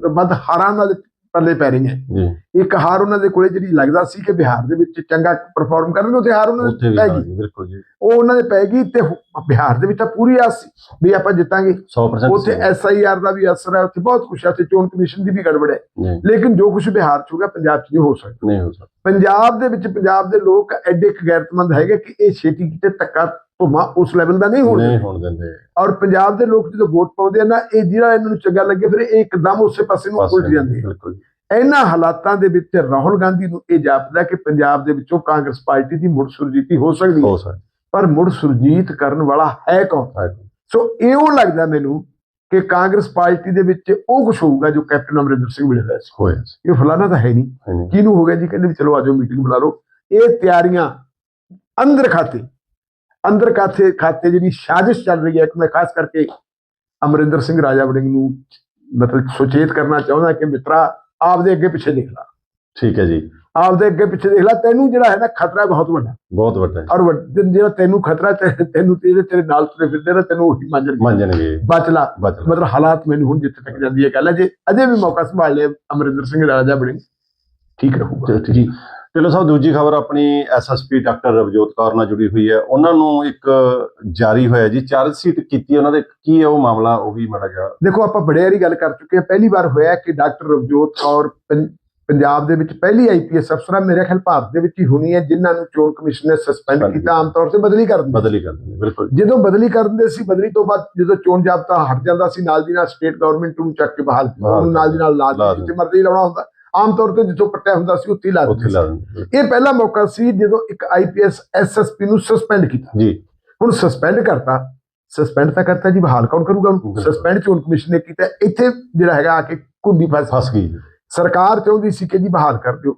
ਵੱਧ ਹਾਰਾਂ ਨਾਲ ਪੱਲੇ ਪੈ ਰਹੀਆਂ। ਜੀ। ਇੱਕ ਹਾਰ ਉਹਨਾਂ ਦੇ ਕੋਲੇ ਜਿਹੜੀ ਲੱਗਦਾ ਸੀ ਕਿ ਬਿਹਾਰ ਦੇ ਵਿੱਚ ਚੰਗਾ ਪਰਫਾਰਮ ਕਰਨਗੇ ਉੱਥੇ ਹਾਰ ਉਹਨਾਂ ਦੇ ਪੈ ਗਈ। ਬਿਲਕੁਲ ਜੀ। ਉਹ ਉਹਨਾਂ ਦੇ ਪੈ ਗਈ ਤੇ ਬਿਹਾਰ ਦੇ ਵਿੱਚ ਤਾਂ ਪੂਰੀ ਆਸ ਸੀ ਵੀ ਆਪਾਂ ਜਿੱਤਾਂਗੇ। 100% ਉੱਥੇ ਐਸਆਈਆਰ ਦਾ ਵੀ ਅਸਰ ਹੈ ਉੱਥੇ ਬਹੁਤ ਹੈ ਉੱਥੇ ਚੋਣ ਕਮਿਸ਼ਨ ਦੀ ਵੀ ਗੜਬੜ ਹੈ। ਲੇਕਿਨ ਜੋ ਕੁਝ ਬਿਹਾਰ ਚ ਹੋ ਗਿਆ ਪੰਜਾਬ ਚ ਨਹੀਂ ਹੋ ਸਕਦਾ। ਨਹੀਂ ਹੋ ਸਕਦਾ। ਪੰਜਾਬ ਦੇ ਵਿੱਚ ਪੰਜਾਬ ਦੇ ਲੋਕ ਐਡੇ ਗੈਰਤਮੰਦ ਹੈਗੇ ਕਿ ਇਹ ਛੇਤੀ ਕਿਤੇ ਧੱਕਾ ਧੁਮਾ ਉਸ ਲੈਵਲ ਦਾ ਨਹੀਂ ਹੋਣਾ ਨਹੀਂ ਹੋਣ ਦਿੰਦੇ। ਔਰ ਪੰਜਾਬ ਦੇ ਲੋਕ ਜਦੋਂ ਵੋਟ ਪਾਉਂਦੇ ਆ ਨਾ ਇਹ ਜਿਹੜਾ ਇਹਨਾਂ ਨੂੰ ਚੰਗਾ ਲੱਗੇ ਫਿਰ ਇਹ ਇੱਕਦਮ ਉਸੇ ਪਾਸੇ ਨੂੰ ਉਲਟ ਜਾਂਦੇ ਬਿਲਕੁਲ। ਇਹਨਾਂ ਹਾਲਾਤਾਂ ਦੇ ਵਿੱਚ ਰਾਹੁਲ ਗਾਂਧੀ ਨੂੰ ਇਹ ਜਾਪਦਾ ਕਿ ਪੰਜਾਬ ਦੇ ਵਿੱਚੋਂ ਕਾਂਗਰਸ ਪਾਰਟੀ ਦੀ ਮੁੜ ਸੁਰਜੀਤੀ ਹੋ ਸਕਦੀ ਹੈ। ਹੋ ਸਕਦਾ। ਪਰ ਮੁੜ ਸੁਰਜੀਤ ਕਰਨ ਵਾਲਾ ਹੈ ਕੌਣ। ਸੋ ਇਉਂ ਲੱਗਦਾ ਮੈਨੂੰ ਕਿ ਕਾਂਗਰਸ ਪਾਰਟੀ ਦੇ ਵਿੱਚ ਉਹ ਕੁਝ ਹੋਊਗਾ ਜੋ ਕੈਪਟਨ ਅਮਰਿੰਦਰ ਸਿੰਘ ਹੋਇਆ ਸੀ। ਹੋਇਆ ਸੀ। ਇਹ ਫਲਾਣਾ ਤਾਂ ਹੈ ਨਹੀਂ। ਕਿਹਨੂੰ ਹੋ ਗਿਆ ਜੀ? ਕਹਿੰਦੇ ਵੀ ਚਲੋ ਆਜੋ ਮੀਟਿੰਗ ਬੁਲਾ ਲਓ। ਇਹ ਤਿਆਰੀਆਂ ਅੰਦਰ ਖਾਤੇ ਅੰਦਰ ਖਾਤੇ ਖਾਤੇ ਜਿਹੜੀ ਸਾਜ਼ਿਸ਼ ਚੱਲ ਰਹੀ ਹੈ ਕਿ ਮੈਂ ਖਾਸ ਕਰਕੇ ਅਮਰਿੰਦਰ ਸਿੰਘ ਰਾਜਾ ਵੜਿੰਗ ਨੂੰ ਮਤਲਬ ਸੁਚੇਤ ਕਰਨਾ ਚਾਹੁੰਦਾ ਕਿ ਮਿੱਤਰਾ ਆਪਦੇ ਅੱਗੇ ਪਿੱਛੇ ਦੇਖ ਲੈ। ਠੀਕ ਹੈ ਜੀ। ਆਪਦੇ ਅੱਗੇ ਪਿੱਛੇ ਦੇਖ ਲੈ ਤੈਨੂੰ ਜਿਹੜਾ ਹੈ ਨਾ ਖਤਰਾ ਬਹੁਤ ਵੱਡਾ। ਬਹੁਤ ਵੱਡਾ। ਔਰ ਜਿਹੜਾ ਤੈਨੂੰ ਖਤਰਾ ਤੈਨੂੰ ਤੇਰੇ ਤੇਰੇ ਨਾਲ ਤੁਰੇ ਫਿਰਦੇ ਨੇ ਤੈਨੂੰ ਉਹੀ ਮੰਜਣ ਮੰਨਣਗੇ ਬਚ ਲਾ। ਮਤਲਬ ਹਾਲਾਤ ਮੈਨੂੰ ਹੁਣ ਜਿੱਥੇ ਤੱਕ ਜਾਂਦੀ ਹੈ ਗੱਲ ਹੈ ਜੇ ਅਜੇ ਵੀ ਮੌਕਾ ਸੰਭਾਲ ਲਿਆ ਅਮਰਿੰਦਰ ਸਿੰਘ ਰਾਜਾ ਬੜਿੰਗ ਠੀਕ ਰਹੂਗਾ। ਠੀਕ। ਢਿੱਲੋਂ ਸਾਹਿਬ ਦੂਜੀ ਖਬਰ ਆਪਣੀ ਐਸਐਸਪੀ ਡਾਕਟਰ ਰਵਜੋਤ ਕੌਰ ਨਾਲ ਜੁੜੀ ਹੋਈ ਹੈ। ਉਹਨਾਂ ਨੂੰ ਇੱਕ ਜਾਰੀ ਹੋਇਆ ਜੀ ਚਾਰਜ ਸ਼ੀਟ ਕੀਤੀ ਹੈ ਉਹਨਾਂ ਦੇ ਕੀ ਹੈ ਉਹ ਮਾਮਲਾ ਉਹ ਵੀ ਮਾੜਾ ਜਿਹਾ ਦੇਖੋ ਆਪਾਂ ਬੜੇ ਵਾਰੀ ਗੱਲ ਕਰ ਚੁੱਕੇ ਹਾਂ। ਪਹਿਲੀ ਵਾਰ ਹੋਇਆ ਕਿ ਡਾਕਟਰ ਰਵਜੋਤ ਕੌਰ ਪੰਜਾਬ ਦੇ ਵਿੱਚ ਪਹਿਲੀ ਆਈਪੀਐਸ ਅਫਸਰ ਆ। ਮੇਰੇ ਖਿਆਲ ਭਾਰਤ ਦੇ ਵਿੱਚ ਹੀ ਹੋਣੀ ਹੈ ਜਿਨ੍ਹਾਂ ਨੂੰ ਚੋਣ ਕਮਿਸ਼ਨ ਨੇ ਸਸਪੈਂਡ ਕੀਤਾ ਆਮ ਤੌਰ ਤੇ ਬਦਲੀ ਕਰ ਦਿੰਦੇ ਬਦਲੀ ਕਰ ਦਿੰਦੇ ਬਿਲਕੁਲ ਜਦੋਂ ਬਦਲੀ ਕਰ ਦਿੰਦੇ ਸੀ ਬਦਲੀ ਤੋਂ ਬਾਅਦ ਜਦੋਂ ਚੋਣ ਜਾਬਤਾ ਹਟ ਜਾਂਦਾ ਸੀ ਨਾਲ ਦੀ ਨਾਲ ਸਟੇਟ ਗਵਰਨਮੈਂਟ ਨੂੰ ਚੱਕ ਕੇ ਬਹਾਲ ਨਾਲ ਦੀ ਨਾਲ ਲਾ ਜਿੱਥੇ ਮਰਜ਼ੀ ਲਾਉਣਾ ਹੁੰਦਾ। ਆਮ ਤੌਰ ਤੇ ਜਿੱਥੋਂ ਪੱਟਿਆ ਹੁੰਦਾ ਸੀ ਉੱਥੇ ਲਾ ਉੱਥੇ ਦਿੰਦੇ ਸੀ। ਇਹ ਪਹਿਲਾ ਮੌਕਾ ਸੀ ਜਦੋਂ ਇੱਕ ਆਈਪੀਐਸ ਐਸਐਸਪੀ ਨੂੰ ਸਸਪੈਂਡ ਕੀਤਾ। ਜੀ। ਹੁਣ ਸਸਪੈਂਡ ਕਰਤਾ। ਸਸਪੈਂਡ ਤਾਂ ਕਰਤਾ ਜੀ ਬਹਾਲ ਕੌਣ ਕਰੂਗਾ ਉਹਨੂੰ ਬਿਲਕੁਲ। ਸਸਪੈਂਡ ਚੋਣ ਕਮਿਸ਼ਨ ਨੇ ਕੀਤਾ। ਇੱਥੇ ਜਿਹੜਾ ਹੈਗਾ ਆ ਕੇ ਕੁੰਡੀ ਫਸ ਫਸ ਗਈ ਸਰਕਾਰ ਚਾਹੁੰਦੀ ਸੀ ਕਿ ਜੀ ਬਹਾਲ ਕਰ ਦਿਓ।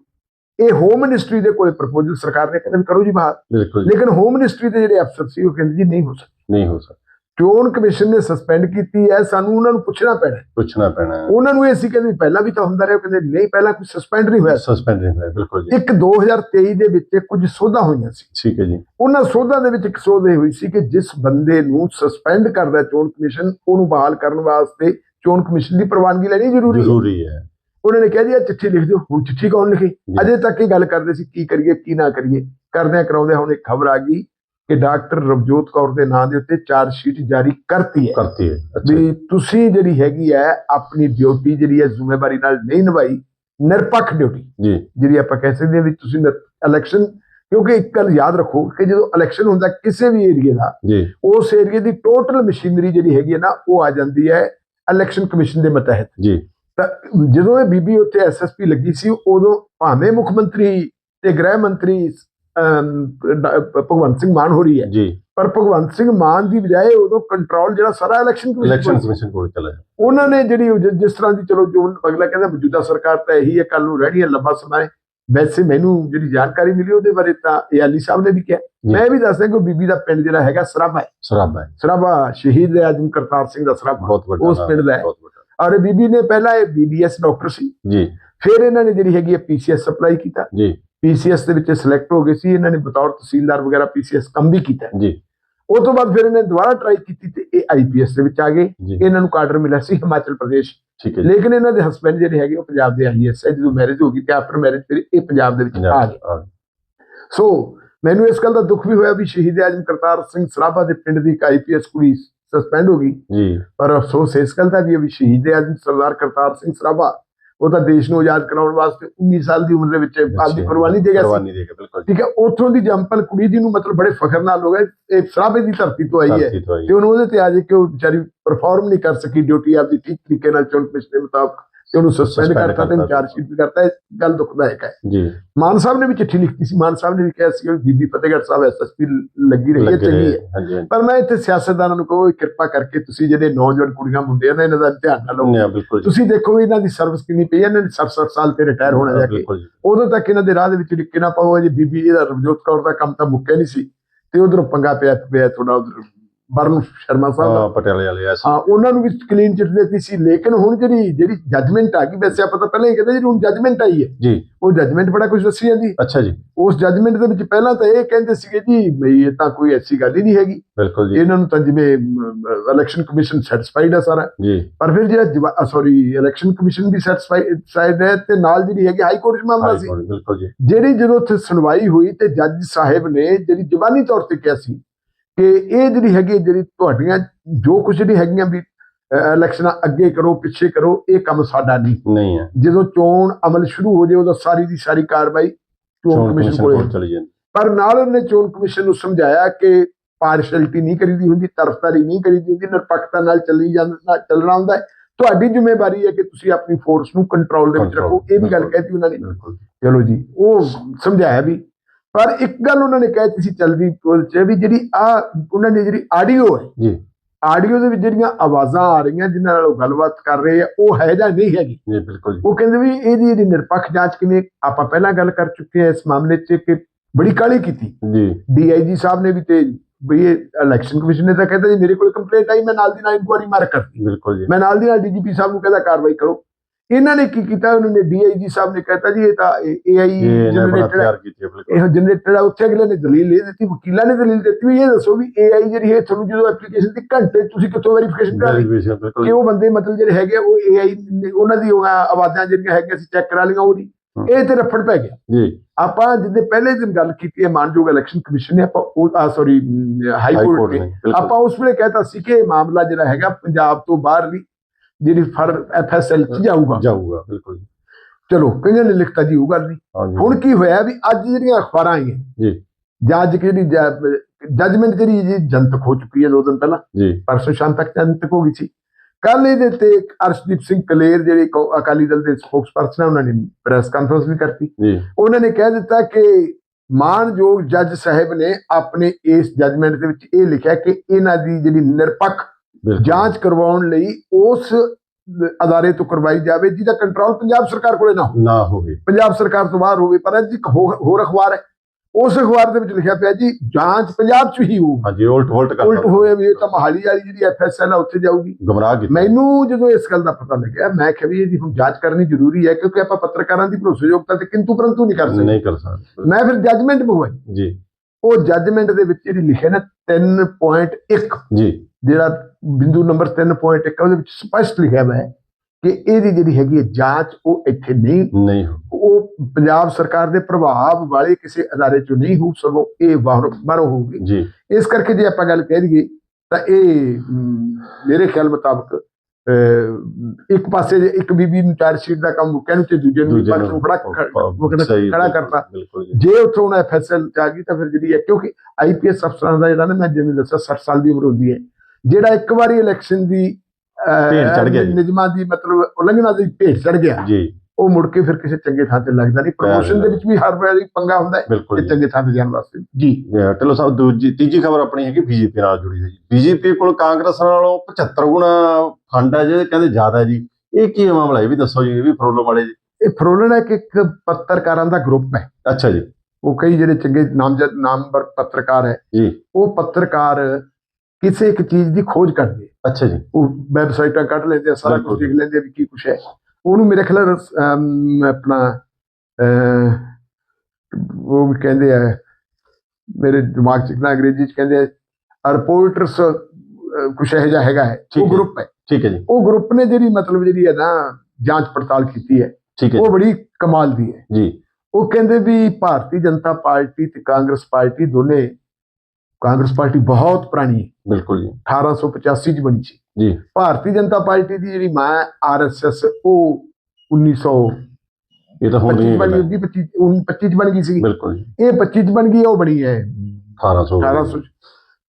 ਇਹ ਹੋਮ ਮਿਨਿਸਟਰੀ ਦੇ ਕੋਲੇ ਪ੍ਰਪੋਜ਼ਲ ਸਰਕਾਰ ਨੇ ਕਹਿੰਦੇ ਕਰੋ ਜੀ ਬਹਾਲ। ਬਿਲਕੁਲ ਜੀ, ਲੇਕਿਨ ਹੋਮ ਮਿਨਿਸਟਰੀ ਦੇ ਜਿਹੜੇ ਅਫਸਰ ਸੀ ਉਹ ਕਹਿੰਦੇ ਜੀ ਨਹੀਂ ਹੋ ਸਕਦਾ। ਨਹੀਂ ਹੋ ਸਕਦਾ। ਚੋਣ ਕਮਿਸ਼ਨ ਨੇ ਸਸਪੈਂਡ ਕੀਤੀ ਹੈ ਸਾਨੂੰ ਉਹਨਾਂ ਨੂੰ ਪੁੱਛਣਾ ਪੈਣਾ। ਪੁੱਛਣਾ ਪੈਣਾ ਉਹਨਾਂ ਨੂੰ ਇਹ ਸੀ ਕਹਿੰਦੇ ਪਹਿਲਾਂ ਵੀ ਤਾਂ ਹੁੰਦਾ ਰਿਹਾ ਕਹਿੰਦੇ ਨਹੀਂ ਪਹਿਲਾਂ ਕੋਈ ਸਸਪੈਂਡ ਨਹੀਂ ਹੋਇਆ। ਸਸਪੈਂਡ ਨਹੀਂ ਹੋਇਆ ਬਿਲਕੁਲ ਜੀ। ਇੱਕ 2023 ਦੇ ਵਿੱਚ ਕੁਝ ਸੋਧਾਂ ਹੋਈਆਂ ਸੀ। ਠੀਕ ਹੈ ਜੀ। ਉਹਨਾਂ ਸੋਧਾਂ ਦੇ ਵਿੱਚ ਇੱਕ ਸੋਧ ਇਹ ਹੋਈ ਸੀ ਕਿ ਜਿਸ ਬੰਦੇ ਨੂੰ ਸਸਪੈਂਡ ਕਰਦਾ ਚੋਣ ਕਮਿਸ਼ਨ ਉਹਨੂੰ ਬਹਾਲ ਕਰਨ ਵਾਸਤੇ ਚੋਣ ਕਮਿਸ਼ਨ ਦੀ ਪ੍ਰਵਾਨਗੀ ਲੈਣੀ ਜ਼ਰੂਰੀ ਹੈ। ਜ਼ਰੂਰੀ ਹੈ। ਉਹਨਾਂ ਨੇ ਕਿਹਾ ਜੀ ਇਹ ਚਿੱਠੀ ਲਿਖ ਦਿਓ ਹੁਣ ਚਿੱਠੀ ਕੌਣ ਲਿਖੇ? ਅਜੇ ਤੱਕ ਇਹ ਗੱਲ ਕਰਦੇ ਸੀ ਕੀ ਕਰੀਏ ਕੀ ਨਾ ਕਰੀਏ। ਕਰਦਿਆਂ ਕਰਾਉਂਦਿਆਂ ਹੁਣ ਇੱਕ ਖਬਰ ਆ ਗਈ ਕਿ ਡਾਕਟਰ ਰਵਜੋਤ ਕੌਰ ਦੇ ਨਾਂ ਦੇ ਉੱਤੇ ਚਾਰਜ ਸ਼ੀਟ ਜਾਰੀ ਕਰਤੀ ਹੈ। ਕਰਤੀ ਹੈ। ਵੀ ਤੁਸੀਂ ਜਿਹੜੀ ਹੈਗੀ ਹੈ ਆਪਣੀ ਡਿਊਟੀ ਜਿਹੜੀ ਹੈ ਜ਼ਿੰਮੇਵਾਰੀ ਨਾਲ ਨਹੀਂ ਨਿਭਾਈ ਨਿਰਪੱਖ ਡਿਊਟੀ ਜੀ। ਜਿਹੜੀ ਆਪਾਂ ਕਹਿ ਸਕਦੇ ਹਾਂ ਵੀ ਤੁਸੀਂ ਇਲੈਕਸ਼ਨ ਕਿਉਂਕਿ ਇੱਕ ਗੱਲ ਯਾਦ ਰੱਖੋ ਕਿ ਜਦੋਂ ਇਲੈਕਸ਼ਨ ਹੁੰਦਾ ਕਿਸੇ ਵੀ ਏਰੀਏ ਦਾ ਜੀ। ਉਸ ਏਰੀਏ ਦੀ ਟੋਟਲ ਮਸ਼ੀਨਰੀ ਜਿਹੜੀ ਹੈਗੀ ਹੈ ਨਾ ਉਹ ਆ ਜਾਂਦੀ ਹੈ ਇਲੈਕਸ਼ਨ ਕਮਿਸ਼ਨ ਦੇ ਮਤਹਿਤ। ਜੀ। ਤਾਂ ਜਦੋਂ ਇਹ ਬੀਬੀ ਉੱਥੇ ਐਸਐਸਪੀ ਲੱਗੀ ਸੀ ਉਦੋਂ ਭਾਵੇਂ ਮੁੱਖ ਮੰਤਰੀ ਤੇ ਗ੍ਰਹਿ ਮੰਤਰੀ ਭਗਵੰਤ ਸਿੰਘ ਮਾਨ ਹੋ ਰਹੀ ਹੈ। ਜੀ। ਪਰ ਭਗਵੰਤ ਸਿੰਘ ਮਾਨ ਦੀ ਬਜਾਏ ਉਦੋਂ ਕੰਟਰੋਲ ਜਿਹੜਾ ਸਾਰਾ ਇਲੈਕਸ਼ਨ ਕਮਿਸ਼ਨ ਕਮਿਸ਼ਨ ਕੋਲ ਚਲਾ ਗਿਆ ਉਹਨਾਂ ਨੇ ਜਿਹੜੀ ਜਿਸ ਤਰ੍ਹਾਂ ਦੀ ਚਲੋ ਜੋ ਅਗਲਾ ਕਹਿੰਦਾ ਮੌਜੂਦਾ ਸਰਕਾਰ ਤਾਂ ਇਹੀ ਹੈ ਕੱਲ ਨੂੰ ਰਹਿਣੀ ਹੈ ਲੰਬਾ ਸਮਾਂ ਹੈ। ਵੈਸੇ ਮੈਨੂੰ ਜਿਹੜੀ ਜਾਣਕਾਰੀ ਮਿਲੀ ਉਹਦੇ ਬਾਰੇ ਤਾਂ ਇਹ ਅਲੀ ਸਾਹਿਬ ਨੇ ਵੀ ਕਿਹਾ। ਮੈਂ ਵੀ ਦੱਸਦਾ ਕਿ ਬੀਬੀ ਦਾ ਪਿੰਡ ਜਿਹੜਾ ਹੈਗਾ ਸਰਾਭਾ ਹੈ। ਸਰਾਬਾ ਹੈ। ਸਰਾਭਾ ਸ਼ਹੀਦ ਆਜਮ ਕਰਤਾਰ ਸਿੰਘ ਦਾ ਸਰਾਭਾ। ਬਹੁਤ ਵੱਡਾ ਉਸ ਪਿੰਡ ਦਾ ਹੈ। ਬਹੁਤ ਵੱਡਾ। ਔਰ ਬੀਬੀ ਨੇ ਪਹਿਲਾਂ ਇਹ ਬੀਡੀਐਸ ਡਾਕਟਰ ਸੀ। ਜੀ। ਫਿਰ ਇਹਨਾਂ ਨੇ ਜਿਹੜੀ ਹੈਗੀ ਹੈ ਪੀਸੀਐਸ ਸਪਲਾਈ ਕੀਤਾ। ਜੀ। ਪੀਸੀਐਸ ਦੇ ਵਿੱਚ ਸਿਲੈਕਟ ਹੋ ਗਏ ਸੀ ਇਹਨਾਂ ਨੇ ਬਤੌਰ ਤਹਿਸੀਲਦਾਰ ਵਗੈਰਾ ਪੀਸੀਐਸ ਕੰਮ ਵੀ ਕੀਤਾ ਜੀ। ਉਸ ਤੋਂ ਬਾਅਦ ਫਿਰ ਇਹਨੇ ਦੁਬਾਰਾ ਟਰਾਈ ਕੀਤੀ ਤੇ ਇਹ ਆਈਪੀਐਸ ਦੇ ਵਿੱਚ ਆ ਗਏ। ਇਹਨਾਂ ਨੂੰ ਕਾਡਰ ਮਿਲਿਆ ਸੀ ਹਿਮਾਚਲ ਪ੍ਰਦੇਸ਼। ਠੀਕ ਹੈ ਲੇਕਿਨ ਇਹਨਾਂ ਦੇ ਹਸਬੰਡ ਜਿਹੜੇ ਹੈਗੇ ਉਹ ਪੰਜਾਬ ਦੇ ਆਈਐਸ ਹੈ। ਜਦੋਂ ਮੈਰਿਜ ਹੋ ਗਈ ਤੇ ਆਫਟਰ ਮੈਰਿਜ ਫਿਰ ਇਹ ਪੰਜਾਬ ਦੇ ਵਿੱਚ ਆ ਗਏ। ਸੋ ਮੈਨੂੰ ਇਸ ਗੱਲ ਦਾ ਦੁੱਖ ਵੀ ਹੋਇਆ ਵੀ ਸ਼ਹੀਦ ਆਜਮ ਕਰਤਾਰ ਸਿੰਘ ਸਰਾਭਾ ਦੇ ਪਿੰਡ ਦੀ ਇੱਕ ਆਈਪੀਐਸ ਕੁੜੀ ਸਸਪੈਂਡ ਹੋ ਗਈ। ਜੀ। ਪਰ ਅਫਸੋਸ ਇਸ ਗੱਲ ਦਾ ਵੀ ਹੈ ਵੀ ਸ਼ਹੀਦ ਆਜਮ ਸਰਦਾਰ ਕਰਤਾਰ ਸਿੰਘ ਸਰਾਭਾ ਉਹ ਤਾਂ ਦੇਸ਼ ਨੂੰ ਆਜ਼ਾਦ ਕਰਾਉਣ ਵਾਸਤੇ 19 ਸਾਲ ਦੀ ਉਮਰ ਦੇ ਵਿੱਚ ਆਪਦੀ ਕੁਰਬਾਨੀ ਦੇ ਗਿਆ ਸੀ। ਕੁਰਬਾਨੀ ਦੇ ਕੇ ਬਿਲਕੁਲ। ਠੀਕ ਹੈ ਉਥੋਂ ਦੀ ਜੰਪਲ ਕੁੜੀ ਜੀ ਨੂੰ ਮਤਲਬ ਬੜੇ ਫਖਰ ਨਾਲ ਹੋ ਗਏ ਇਹ ਸਰਾਭੇ ਦੀ ਧਰਤੀ ਤੋਂ ਆਈ ਹੈ। ਤੋਂ ਉਹਨੂੰ ਉਹਦੇ ਤੇ ਆ ਜੇ ਕਿ ਉਹ ਵਿਚਾਰੀ ਪਰਫਾਰਮ ਨਹੀਂ ਕਰ ਸਕੀ ਡਿਊਟੀ ਆਪਦੀ ਠੀਕ ਤਰੀਕੇ ਨਾਲ ਚੋਣ ਦੇ ਮੁਤਾਬਕ। ਤੇ ਉਹਨੂੰ ਸਸਪੈਂਡ ਕਰਤਾ ਤੇ। ਚਾਰਜ ਸ਼ੀਟ ਵੀ ਕਰਤਾ ਇਹ ਗੱਲ ਦੁਖਦਾਇਕ ਹੈ। ਜੀ। ਮਾਨ ਸਾਹਿਬ ਨੇ ਵੀ ਚਿੱਠੀ ਲਿਖੀ ਸੀ ਮਾਨ ਸਾਹਿਬ ਨੇ ਵੀ ਕਿਹਾ ਸੀ ਕਿ ਬੀਬੀ ਫਤਿਹਗੜ੍ਹ ਸਾਹਿਬ ਐਸਐਸਪੀ ਲੱਗੀ ਰਹੀ ਹੈ ਚੰਗੀ ਹੈ। ਪਰ ਮੈਂ ਇੱਥੇ ਸਿਆਸਤਦਾਨਾਂ ਨੂੰ ਕਹੋ ਕਿਰਪਾ ਕਰਕੇ ਤੁਸੀਂ ਜਿਹੜੇ ਨੌਜਵਾਨ ਕੁੜੀਆਂ ਮੁੰਡੇ ਨਾ ਇਹਨਾਂ ਦਾ ਧਿਆਨ ਨਾਲ ਲਓ। ਤੁਸੀਂ ਦੇਖੋ ਇਹਨਾਂ ਦੀ ਸਰਵਿਸ ਕਿੰਨੀ ਪਈ ਹੈ ਇਹਨਾਂ ਨੇ 60 ਸਾਲ ਤੇ ਰਿਟਾਇਰ ਹੋਣਾ ਜਾ ਕੇ। ਉਦੋਂ ਤੱਕ ਇਹਨਾਂ ਦੇ ਰਾਹ ਦੇ ਵਿੱਚ ਲਿਖ ਕੇ ਨਾ ਪਾਓ ਜੇ ਬੀਬੀ ਇਹਦਾ ਰਵਜੋਤ ਕੌਰ ਦਾ ਕੰਮ ਤਾਂ ਮੁੱਕਿਆ ਨਹੀਂ ਸੀ ਤੇ ਉਧਰੋਂ ਪੰਗਾ ਪਿਆ ਪਿਆ ਥੋੜਾ ਉਧਰ ਬਰਨ ਸ਼ਰਮਾ ਸਾਹਿਬ ਦਾ। ਹਾਂ ਪਟਿਆਲੇ ਵਾਲੇ ਐਸ। ਹਾਂ ਉਹਨਾਂ ਨੂੰ ਵੀ ਕਲੀਨ ਚਿੱਟ ਦਿੱਤੀ ਸੀ ਲੇਕਿਨ ਹੁਣ ਜਿਹੜੀ ਜਿਹੜੀ ਜੱਜਮੈਂਟ ਆ ਗਈ ਵੈਸੇ ਆਪਾਂ ਤਾਂ ਪਹਿਲਾਂ ਹੀ ਕਹਿੰਦੇ ਜੀ ਹੁਣ ਜੱਜਮੈਂਟ ਆਈ ਹੈ। ਜੀ। ਉਹ ਜੱਜਮੈਂਟ ਬੜਾ ਕੁਝ ਦੱਸੀ ਜਾਂਦੀ ਅੱਛਾ ਜੀ। ਉਸ ਜੱਜਮੈਂਟ ਦੇ ਵਿੱਚ ਪਹਿਲਾਂ ਤਾਂ ਇਹ ਕਹਿੰਦੇ ਸੀਗੇ ਜੀ ਵੀ ਇਹ ਤਾਂ ਕੋਈ ਐਸੀ ਗੱਲ ਹੀ ਨਹੀਂ ਹੈਗੀ। ਬਿਲਕੁਲ ਜੀ। ਇਹਨਾਂ ਨੂੰ ਤਾਂ ਜਿਵੇਂ ਇਲੈਕਸ਼ਨ ਕਮਿਸ਼ਨ ਸੈਟੀਸਫਾਈਡ ਹੈ ਸਾਰਾ। ਜੀ। ਪਰ ਫਿਰ ਜਿਹੜਾ ਸੌਰੀ ਇਲੈਕਸ਼ਨ ਕਮਿਸ਼ਨ ਵੀ ਸੈਟੀਸਫਾਈਡ ਹੈ ਤੇ ਨਾਲ ਜਿਹੜੀ ਹੈਗੀ ਹਾਈ ਕੋਰਟ 'ਚ ਮਾਮਲਾ ਸੀ। ਬਿਲਕੁਲ ਜੀ। ਜਿਹੜੀ ਜਦੋਂ ਉੱਥੇ ਸੁਣਵਾਈ ਹੋਈ ਤੇ ਜੱਜ ਸਾਹਿਬ ਨੇ ਜਿਹੜੀ ਜ਼ਬਾਨੀ ਤੌਰ ਤੇ ਕਿਹਾ ਸੀ ਕਿ ਇਹ ਜਿਹੜੀ ਹੈਗੀ ਜਿਹੜੀ ਤੁਹਾਡੀਆਂ ਜੋ ਕੁਝ ਜਿਹੜੀ ਹੈਗੀਆਂ ਵੀ ਇਲੈਕਸ਼ਨਾਂ ਅੱਗੇ ਕਰੋ ਪਿੱਛੇ ਕਰੋ ਇਹ ਕੰਮ ਸਾਡਾ ਨਹੀਂ। ਨਹੀਂ ਹੈ। ਜਦੋਂ ਚੋਣ ਅਮਲ ਸ਼ੁਰੂ ਹੋ ਜਾਏ ਉਦੋਂ ਸਾਰੀ ਦੀ ਸਾਰੀ ਕਾਰਵਾਈ ਚੋਣ ਕਮਿਸ਼ਨ ਕੋਲੇ ਚਲੀ ਜਾਂਦੀ। ਪਰ ਨਾਲ ਉਹਨੇ ਚੋਣ ਕਮਿਸ਼ਨ ਨੂੰ ਸਮਝਾਇਆ ਕਿ ਪਾਰਸ਼ੈਲਿਟੀ ਨਹੀਂ ਕਰੀਦੀ ਹੁੰਦੀ ਤਰਫਦਾਰੀ ਨਹੀਂ ਕਰੀਦੀ ਹੁੰਦੀ ਨਿਰਪੱਖਤਾ ਨਾਲ ਚੱਲੀ ਜਾਂਦਾ ਚੱਲਣਾ ਹੁੰਦਾ ਹੈ। ਤੁਹਾਡੀ ਜ਼ਿੰਮੇਵਾਰੀ ਹੈ ਕਿ ਤੁਸੀਂ ਆਪਣੀ ਫੋਰਸ ਨੂੰ ਕੰਟਰੋਲ ਦੇ ਵਿੱਚ ਰੱਖੋ। ਇਹ ਵੀ ਗੱਲ। ਕਹਿਤੀ ਉਹਨਾਂ ਨੇ। ਬਿਲਕੁਲ ਚਲੋ ਜੀ ਉਹ ਸਮਝਾਇਆ ਵੀ ਪਰ ਇੱਕ ਗੱਲ ਉਹਨਾਂ ਨੇ ਕਹਿਤੀ ਸੀ ਚੱਲਦੀ ਪੁੱਲ ਚ ਵੀ ਜਿਹੜੀ ਆ ਉਹਨਾਂ ਨੇ ਜਿਹੜੀ ਆਡੀਓ ਹੈ ਜੀ। ਆਡੀਓ ਦੇ ਵਿੱਚ ਜਿਹੜੀਆਂ ਆਵਾਜ਼ਾਂ ਆ ਰਹੀਆਂ ਜਿਨ੍ਹਾਂ ਨਾਲ ਉਹ ਗੱਲਬਾਤ ਕਰ ਰਹੇ ਆ ਉਹ ਹੈ ਜਾਂ ਨਹੀਂ ਹੈਗੀ? ਜੀ ਬਿਲਕੁਲ ਉਹ ਕਹਿੰਦੇ ਵੀ ਇਹਦੀ ਜਿਹੜੀ ਨਿਰਪੱਖ ਜਾਂਚ ਕਿਵੇਂ ਆਪਾਂ ਪਹਿਲਾਂ ਗੱਲ ਕਰ ਚੁੱਕੇ ਹਾਂ ਇਸ ਮਾਮਲੇ 'ਚ ਕਿ ਬੜੀ ਕਾਲੀ ਕੀਤੀ। ਜੀ। ਡੀਆਈਜੀ ਸਾਹਿਬ ਨੇ ਵੀ ਤੇ ਵੀ ਇਹ ਇਲੈਕਸ਼ਨ ਕਮਿਸ਼ਨ ਨੇ ਤਾਂ ਕਹਿੰਦਾ ਜੀ ਮੇਰੇ ਕੋਲ ਕੰਪਲੇਂਟ ਆਈ ਮੈਂ ਨਾਲ ਦੀ ਨਾਲ ਇਨਕੁਆਰੀ ਮਾਰ ਕਰਤੀ। ਬਿਲਕੁਲ ਜੀ। ਮੈਂ ਨਾਲ ਦੀ ਨਾਲ ਡੀਜੀਪੀ ਸਾਹਿਬ ਨੂੰ ਕਹਿੰਦਾ ਕਾਰਵਾਈ ਕਰੋ। ਇਹਨਾਂ ਨੇ ਕੀ ਕੀਤਾ? ਉਹਨਾਂ ਨੇ ਡੀਆਈਜੀ ਸਾਹਿਬ ਨੇ ਕਹਿਤਾ ਜੀ ਇਹ ਤਾਂ ਏਆਈ ਜਨਰੇਟਡ ਹੈ ਇਹ ਜਨਰੇਟਡ ਆ। ਉੱਥੇ ਅਗਲੇ ਨੇ ਦਲੀਲ ਇਹ ਦਿੱਤੀ ਵਕੀਲਾਂ ਨੇ ਦਲੀਲ ਦਿੱਤੀ ਵੀ ਇਹ ਦੱਸੋ ਵੀ ਏਆਈ ਜਿਹੜੀ ਹੈ ਤੁਹਾਨੂੰ ਜਦੋਂ ਐਪਲੀਕੇਸ਼ਨ ਦੀ ਘੰਟੇ ਤੁਸੀਂ ਕਿੱਥੋਂ ਵੈਰੀਫਿਕੇਸ਼ਨ ਕਰਾ ਲਈ ਕਿ ਉਹ ਬੰਦੇ ਮਤਲਬ ਜਿਹੜੇ ਹੈਗੇ ਆ, ਉਹ ਏਆਈ ਉਹਨਾਂ ਦੀ ਆਵਾਜ਼ਾਂ ਜਿਹੜੀਆਂ ਹੈਗੀਆਂ ਅਸੀਂ ਚੈੱਕ ਕਰਾ ਲਈਆਂ ਉਹ ਨਹੀਂ। ਇਹ ਤੇ ਰਫੜ ਪੈ ਗਿਆ। ਜੀ। ਆਪਾਂ ਜਿੱਦੇ ਪਹਿਲੇ ਦਿਨ ਗੱਲ ਕੀਤੀ ਹੈ ਮਾਨਯੋਗ ਇਲੈਕਸ਼ਨ ਕਮਿਸ਼ਨ ਨੇ ਆਪਾਂ ਉਹ ਸੌਰੀ ਹਾਈ ਕੋਰਟ ਨੇ ਆਪਾਂ ਉਸ ਵੇਲੇ ਕਹਿਤਾ ਸੀ ਕਿ ਇਹ ਮਾਮਲਾ ਜਿਹੜਾ ਹੈਗਾ ਪੰਜਾਬ ਤੋਂ ਬਾਹਰ ਵੀ ਜਿਹੜੀ ਫਰ ਐਫਐਸਐਲ ਚ ਜਾਊਗਾ। ਜਾਊਗਾ ਬਿਲਕੁਲ ਚਲੋ ਕਈਆਂ ਨੇ ਲਿਖਤਾ ਜੀ ਉਹ ਗੱਲ ਨਹੀਂ। ਹੁਣ ਕੀ ਹੋਇਆ ਵੀ ਅੱਜ ਜਿਹੜੀਆਂ ਅਖਬਾਰਾਂ ਆਈਆਂ ਜੀ। ਜੱਜ ਜਿਹੜੀ ਜਜਮੈਂਟ ਜਿਹੜੀ ਜੀ ਜਨਤਕ ਹੋ ਚੁੱਕੀ ਹੈ ਦੋ ਦਿਨ ਪਹਿਲਾਂ। ਜੀ। ਪਰਸੋਂ ਸ਼ਾਮ ਤੱਕ ਜਨਤਕ ਹੋ ਗਈ ਸੀ। ਕੱਲ ਇਹਦੇ ਤੇ ਅਰਸ਼ਦੀਪ ਸਿੰਘ ਕਲੇਰ ਜਿਹੜੇ ਅਕਾਲੀ ਦਲ ਦੇ ਸਪੋਕਸਪਰਸਨ ਉਹਨਾਂ ਨੇ ਪ੍ਰੈਸ ਕਾਨਫਰੰਸ ਵੀ ਕਰਤੀ। ਜੀ। ਉਹਨਾਂ ਨੇ ਕਹਿ ਦਿੱਤਾ ਕਿ ਮਾਨਯੋਗ ਜੱਜ ਸਾਹਿਬ ਨੇ ਆਪਣੇ ਇਸ ਜਜਮੈਂਟ ਦੇ ਵਿੱਚ ਇਹ ਲਿਖਿਆ ਕਿ ਇਹਨਾਂ ਦੀ ਜਿਹੜੀ ਨਿਰਪੱਖ ਜਾਂਚ ਕਰਵਾਉਣ ਲਈ ਉਸ ਅਦਾਰੇ ਤੋਂ ਕਰਵਾਈ ਜਾਵੇ ਜਿਹਦਾ ਕੰਟਰੋਲ ਪੰਜਾਬ ਸਰਕਾਰ ਕੋਲੇ ਨਾ ਹੋਵੇ। ਨਾ ਹੋਵੇ। ਪੰਜਾਬ ਸਰਕਾਰ ਤੋਂ ਬਾਹਰ ਹੋਵੇ ਪਰ ਅੱਜ ਇੱਕ ਹੋਰ ਅਖਬਾਰ ਹੈ। ਉਸ ਅਖਬਾਰ ਦੇ ਵਿੱਚ ਲਿਖਿਆ ਪਿਆ ਜੀ ਜਾਂਚ ਪੰਜਾਬ 'ਚ ਹੀ ਹੋਊ ਹਾਂਜੀ ਉਲਟ ਉਲਟ ਕਰ ਉਲਟ ਹੋਏ ਵੀ ਇਹ ਤਾਂ ਮਹਾਲੀ ਵਾਲੀ ਜਿਹੜੀ ਐਫਐਸਐਲ ਆ ਉੱਥੇ ਜਾਊਗੀ। ਗਮਰਾਹ ਕੀਤਾ। ਮੈਨੂੰ ਜਦੋਂ ਇਸ ਗੱਲ ਦਾ ਪਤਾ ਲੱਗਿਆ ਮੈਂ ਕਿਹਾ ਵੀ ਇਹਦੀ ਹੁਣ ਜਾਂਚ ਕਰਨੀ ਜ਼ਰੂਰੀ ਹੈ ਕਿਉਂਕਿ ਆਪਾਂ ਪੱਤਰਕਾਰਾਂ ਦੀ ਭਰੋਸੇਯੋਗਤਾ ਤੇ ਕਿੰਤੂ ਪਰੰਤੂ ਨਹੀਂ ਕਰ ਸਕਦੇ। ਨਹੀਂ ਕਰ ਸਕਦੇ। ਮੈਂ ਫਿਰ ਜੱਜਮੈਂਟ ਮੰਗਵਾਈ ਜੀ। ਉਹ ਜੱਜਮੈਂਟ ਦੇ ਵਿੱਚ ਜਿਹੜੀ ਲਿਖਿਆ ਨਾ 3.1 ਜੀ। ਜਿਹੜਾ ਬਿੰਦੂ ਨੰਬਰ 3.1 ਹੈ ਉਹਦੇ ਵਿੱਚ ਸਪਸ਼ਟ ਲਿਖਿਆ ਹੋਇਆ ਹੈ ਕਿ ਇਹਦੀ ਜਿਹੜੀ ਹੈਗੀ ਹੈ ਜਾਂਚ ਉਹ ਇੱਥੇ ਨਹੀਂ ਨਹੀਂ ਉਹ ਪੰਜਾਬ ਸਰਕਾਰ ਦੇ ਪ੍ਰਭਾਵ ਵਾਲੇ ਕਿਸੇ ਅਦਾਰੇ ਚੋਂ ਨਹੀਂ ਹੋ ਸਗੋਂ ਇਹ ਬਾਹਰੋਂ ਹੋਊਗੀ। ਜੀ। ਇਸ ਕਰਕੇ ਜੇ ਆਪਾਂ ਗੱਲ ਕਹਿ ਦਈਏ ਤਾਂ ਇਹ ਮੇਰੇ ਖਿਆਲ ਮੁਤਾਬਕ ਇੱਕ ਪਾਸੇ ਇੱਕ ਬੀਬੀ ਨੂੰ ਚਾਰਜ ਸ਼ੀਟ ਦਾ ਕੰਮ ਮੁੱਕਿਆ ਨੂੰ ਤੇ ਦੂਜੇ ਨੂੰ ਪਰਸ ਨੂੰ ਸਹੀ ਖੜਾ ਕਰਤਾ। ਜੀ। ਉੱਥੋਂ ਉਹਨਾਂ ਐਫਐਸਐਲ ਚ ਆ ਗਈ ਤਾਂ ਫਿਰ ਜਿਹੜੀ ਹੈ ਕਿਉਂਕਿ ਆਈਪੀਐਸ ਅਫਸਰਾਂ ਦਾ ਜਿਹੜਾ ਨਾ ਮੈਂ ਜਿਵੇਂ ਦੱਸਿਆ 60 ਸਾਲ ਦੀ ਉਮਰ ਹੁੰਦੀ ਹੈ। ਜਿਹੜਾ ਇੱਕ ਵਾਰੀ ਇਲੈਕਸ਼ਨ ਦੀ ਭੇਟ ਗਿਆ ਜੀ। ਨਿਯਮਾਂ ਦੀ ਮਤਲਬ ਉਲੰਘਣਾ ਦੀ ਭੇਟ ਚੜ ਗਿਆ ਜੀ। ਉਹ ਮੁੜ ਕੇ ਫਿਰ ਕਿਸੇ ਚੰਗੇ ਥਾਂ ਤੇ ਲੱਗਦਾ ਨਹੀਂ। ਪ੍ਰਮੋਸ਼ਨ ਦੇ ਵਿੱਚ ਵੀ ਹਰ ਵਾਰੀ ਪੰਗਾ ਹੁੰਦਾ ਹੈ ਕਿ ਜੀ। ਚੰਗੇ ਥਾਂ ਤੇ ਜਾਣ ਵਾਸਤੇ। ਜੀ। ਢਿੱਲੋਂ ਸਾਹਿਬ ਦੂਜੀ ਤੀਜੀ ਖਬਰ ਆਪਣੀ ਹੈਗੀ ਬੀਜੇਪੀ ਨਾਲ ਜੁੜੀ ਹੋਈ ਬੀਜੇਪੀ ਕੋਲ ਕਾਂਗਰਸ ਨਾਲੋਂ 75 ਗੁਣਾ ਫੰਡ ਹੈ ਜਿਹੜੇ ਕਹਿੰਦੇ ਜ਼ਿਆਦਾ ਜੀ। ਇਹ ਕੀ ਮਾਮਲਾ ਹੈ? ਇਹ ਵੀ ਦੱਸੋ ਜੀ ਇਹ ਵੀ ਪ੍ਰੋਬਲਮ ਵਾਲੇ ਜੀ। ਇਹ ਫਰੋਲਣ ਹੈ ਕਿ ਇੱਕ ਪੱਤਰਕਾਰਾਂ ਦਾ ਗਰੁੱਪ ਹੈ। ਅੱਛਾ ਜੀ। ਉਹ ਕਈ ਜਿਹੜੇ ਚੰਗੇ ਨਾਮਜ਼ਦ ਨਾਮਵਰ ਪੱਤਰਕਾਰ ਹੈ। ਜੀ। ਉਹ ਪੱਤਰਕਾਰ ਕਿਸੇ ਇੱਕ ਚੀਜ਼ ਦੀ ਖੋਜ ਕਰਦੇ। ਅੱਛਾ ਜੀ। ਉਹ ਵੈਬਸਾਈਟਾਂ ਕੱਢ ਲੈਂਦੇ ਆ ਸਾਰਾ ਕੁਝ। ਦੇਖ ਲੈਂਦੇ ਆ ਵੀ ਕੀ ਕੁਝ ਹੈ। ਉਹਨੂੰ ਮੇਰੇ ਖਿਆਲ ਆਪਣਾ ਉਹ ਵੀ ਕਹਿੰਦੇ ਆ ਮੇਰੇ ਦਿਮਾਗ 'ਚ ਨਾ ਅੰਗਰੇਜ਼ੀ 'ਚ ਕਹਿੰਦੇ ਆ ਰਿਪੋਰਟਰਸ ਕੁਛ ਇਹੋ ਜਿਹਾ ਹੈਗਾ ਹੈ। ਉਹ। ਗਰੁੱਪ ਹੈ। ਠੀਕ ਹੈ ਜੀ। ਉਹ ਗਰੁੱਪ ਨੇ ਜਿਹੜੀ ਮਤਲਬ ਜਿਹੜੀ ਹੈ ਨਾ ਜਾਂਚ ਪੜਤਾਲ ਕੀਤੀ ਹੈ। ਠੀਕ ਹੈ ਉਹ ਬੜੀ ਕਮਾਲ ਦੀ ਹੈ। ਜੀ। ਉਹ ਕਹਿੰਦੇ ਵੀ ਭਾਰਤੀ ਜਨਤਾ ਪਾਰਟੀ ਤੇ ਕਾਂਗਰਸ ਪਾਰਟੀ ਦੋਨੇ ਕਾਂਗਰਸ ਪਾਰਟੀ ਬਹੁਤ ਪੁਰਾਣੀ ਹੈ। ਬਿਲਕੁਲ ਜੀ। 1885 ਚ ਬਣੀ ਸੀ। ਜੀ। ਭਾਰਤੀ ਜਨਤਾ ਪਾਰਟੀ ਦੀ ਜਿਹੜੀ ਮਾਂ ਆਰਐਸਐਸ ਉਹ 1925 ਇਹ ਤਾਂ ਹੁਣ ਨਹੀਂ ਬਣੀ ਹੋਈ 25 25 ਚ ਬਣ ਗਈ ਸੀ ਬਿਲਕੁਲ ਜੀ। ਇਹ 25 ਚ ਬਣ ਗਈ ਉਹ ਬਣੀ ਹੈ। 1800 1800 ਚ।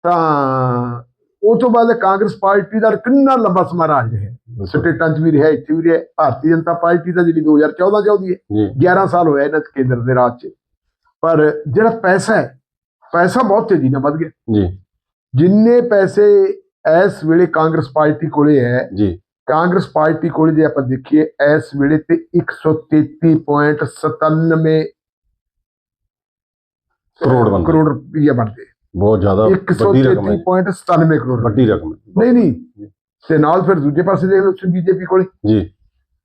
ਤਾਂ ਉਹ ਤੋਂ ਬਾਅਦ ਕਾਂਗਰਸ ਪਾਰਟੀ ਦਾ ਕਿੰਨਾ ਲੰਬਾ ਸਮਾਂ ਰਾਜ ਰਿਹਾ। ਸਟੇਟਾਂ 'ਚ ਵੀ ਰਿਹਾ ਇੱਥੇ ਵੀ ਰਿਹਾ। ਭਾਰਤੀ ਜਨਤਾ ਪਾਰਟੀ ਦਾ ਜਿਹੜੀ 2014 ਚ ਆਉਂਦੀ ਹੈ ਜੀ। 11 ਸਾਲ ਹੋਇਆ ਇਹਨਾਂ ਕੇਂਦਰ ਦੇ ਰਾਜ 'ਚ। ਪਰ ਜਿਹੜਾ ਪੈਸਾ ਹੈ ਪੈਸਾ ਬਹੁਤ ਤੇਜ਼ੀ ਨਾਲ ਵੱਧ ਗਿਆ। ਜੀ97 ਪੈਸੇ ਇਸ ਵੇਲੇ ਕਾਂਗਰਸ ਪਾਰਟੀ ਕੋਲੇ ਹੈ ਜੀ। ਕਾਂਗਰਸ ਪਾਰਟੀ ਕੋਲੇ ਜੇ ਆਪਾਂ ਦੇਖੀਏ ਇਸ ਵੇਲੇ ਤੇ 133.97 ਕਰੋੜ ਬਣਦੇ। ਕਰੋੜ ਰੁਪਏ ਬਣਦੇ। ਬਹੁਤ ਜ਼ਿਆਦਾ ਵੱਡੀ ਰਕਮ ਹੈ 133.97 ਕਰੋੜ ਵੱਡੀ ਰਕਮ ਨਹੀਂ ਨਹੀਂ। ਤੇ ਨਾਲ ਫਿਰ ਦੂਜੇ ਪਾਸੇ ਦੇਖ ਲਓ ਤੁਸੀਂ ਬੀਜੇਪੀ ਕੋਲੇ। ਜੀ।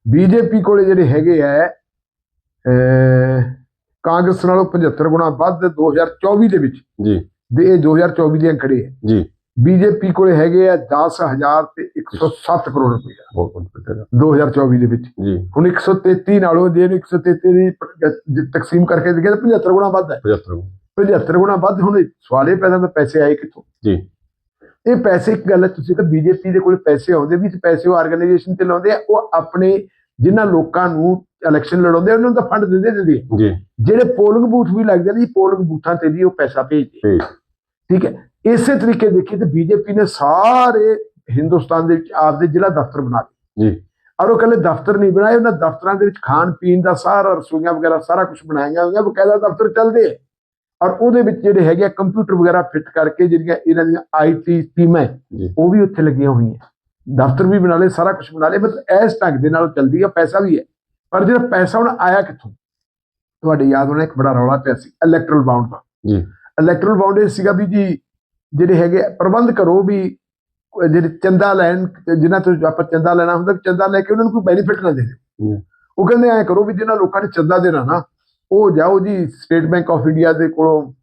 ਬੀਜੇਪੀ ਕੋਲੇ ਜਿਹੜੇ ਹੈਗੇ ਆ ਕਾਂਗਰਸ ਨਾਲੋਂ 75 ਗੁਣਾ ਵੱਧ 2024 ਦੇ ਵਿੱਚ। ਜੀ। ਦੇ ਇਹ 2024 ਦੇ ਅੰਕੜੇ ਹੈ। ਜੀ। ਬੀਜੇਪੀ ਕੋਲੇ ਹੈਗੇ ਆ 10000 ਤੇ 107 ਕਰੋੜ ਰੁਪਏ ਬਹੁਤ ਬਹੁਤ ਵੱਡਾ। 2024 ਦੇ ਵਿੱਚ। ਜੀ। ਹੁਣ 133 ਨਾਲੋਂ ਜੇ ਇਹਨੂੰ 133 ਦੀ ਤਕਸੀਮ ਕਰਕੇ ਦੇਖੀਏ ਤਾਂ 75 ਗੁਣਾ ਵੱਧ ਹੈ। 75 75 ਗੁਣਾ ਵੱਧ ਹੁਣ ਸਵਾਲ ਇਹ ਪੈਦਾ ਤਾਂ ਪੈਸੇ ਆਏ ਕਿੱਥੋਂ? ਜੀ। ਇਹ ਪੈਸੇ ਇੱਕ ਗੱਲ ਹੈ ਤੁਸੀਂ ਕਿ ਬੀਜੇਪੀ ਦੇ ਕੋਲ ਪੈਸੇ ਆਉਂਦੇ ਵੀ ਪੈਸੇ ਉਹ ਆਰਗੇਨਾਈਜੇਸ਼ਨ ਤੇ ਲਾਉਂਦੇ ਆ ਉਹ ਆਪਣੇ ਜਿਨ੍ਹਾਂ ਲੋਕਾਂ ਨੂੰ ਇਲੈਕਸ਼ਨ ਲੜਾਉਂਦੇ ਉਹਨਾਂ ਨੂੰ ਤਾਂ ਫੰਡ ਦਿੰਦੇ ਦਿੰਦੇ। ਜੀ। ਜਿਹੜੇ ਪੋਲਿੰਗ ਬੂਥ ਵੀ ਲੱਗਦੇ ਨੇ ਪੋਲਿੰਗ ਬੂਥਾਂ ਤੇ ਵੀ ਉਹ ਪੈਸਾ ਭੇਜਦੇ ਠੀਕ ਹੈ? ਇਸੇ ਤਰੀਕੇ ਦੇਖੀਏ ਤਾਂ ਬੀਜੇਪੀ ਨੇ ਸਾਰੇ ਹਿੰਦੁਸਤਾਨ ਦੇ ਵਿੱਚ ਆਪਦੇ ਜ਼ਿਲ੍ਹਾ ਦਫ਼ਤਰ ਬਣਾ ਲਏ। ਜੀ। ਔਰ ਉਹ ਕਹਿੰਦੇ ਦਫ਼ਤਰ ਨਹੀਂ ਬਣਾਏ ਉਹਨਾਂ ਦਫ਼ਤਰਾਂ ਦੇ ਵਿੱਚ ਖਾਣ ਪੀਣ ਦਾ ਸਾਰਾ ਰਸੋਈਆਂ ਵਗੈਰਾ ਸਾਰਾ ਕੁਝ ਬਣਾਈਆਂ ਹੋਈਆਂ ਬਕਾਇਦਾ ਦਫ਼ਤਰ ਚੱਲਦੇ ਆ। ਔਰ ਉਹਦੇ ਵਿੱਚ ਜਿਹੜੇ ਹੈਗੇ ਕੰਪਿਊਟਰ ਵਗੈਰਾ ਫਿੱਟ ਕਰਕੇ ਜਿਹੜੀਆਂ ਇਹਨਾਂ ਦੀਆਂ ਆਈਟੀ ਟੀਮਾਂ ਹੈ, ਉਹ ਵੀ ਉੱਥੇ ਲੱਗੀਆਂ ਹੋਈਆਂ। ਦਫ਼ਤਰ ਵੀ ਬਣਾ ਲਏ ਸਾਰਾ ਕੁਝ ਬਣਾ ਲਏ ਮਤਲਬ ਇਸ ਢੰਗ ਦੇ ਨਾਲ ਚੱਲਦੀ ਆ ਪੈਸਾ ਵੀ ਹੈ। ਪਰ ਜਿਹੜਾ ਪੈਸਾ ਹੁਣ ਆਇਆ ਕਿੱਥੋਂ? ਤੁਹਾਡੇ ਯਾਦ ਹੋਣਾ ਇੱਕ ਬੜਾ ਰੌਲਾ ਪਿਆ ਸੀ ਇਲੈਕਟਰਲ ਬਾਉਂਡ ਦਾ। ਜੀ। ਇਲੈਕਟਰਲ ਬਾਉਂਡ ਇਹ ਸੀਗਾ ਵੀ ਜੀ ਜਿਹੜੇ ਹੈਗੇ ਪ੍ਰਬੰਧ ਕਰੋ ਵੀ ਜਿਹੜੇ ਚੰਦਾ ਲੈਣ ਜਿਨ੍ਹਾਂ ਤੋਂ ਆਪਾਂ ਚੰਦਾ ਲੈਣਾ ਹੁੰਦਾ ਚੰਦਾ ਲੈ ਕੇ ਉਹਨਾਂ ਨੂੰ ਕੋਈ ਬੈਨੀਫਿਟ ਨਾ ਦੇ ਦਿਓ। ਉਹ ਕਹਿੰਦੇ ਐ ਕਰੋ ਵੀ ਜਿਹਨਾਂ ਲੋਕਾਂ ਨੇ ਚੰਦਾ ਦੇਣਾ ਨਾ ਉਹ ਜਾਓ ਜੀ ਸਟੇਟ ਬੈਂਕ ਆਫ ਇੰਡੀਆ ਦੇ ਕੋਲੋਂ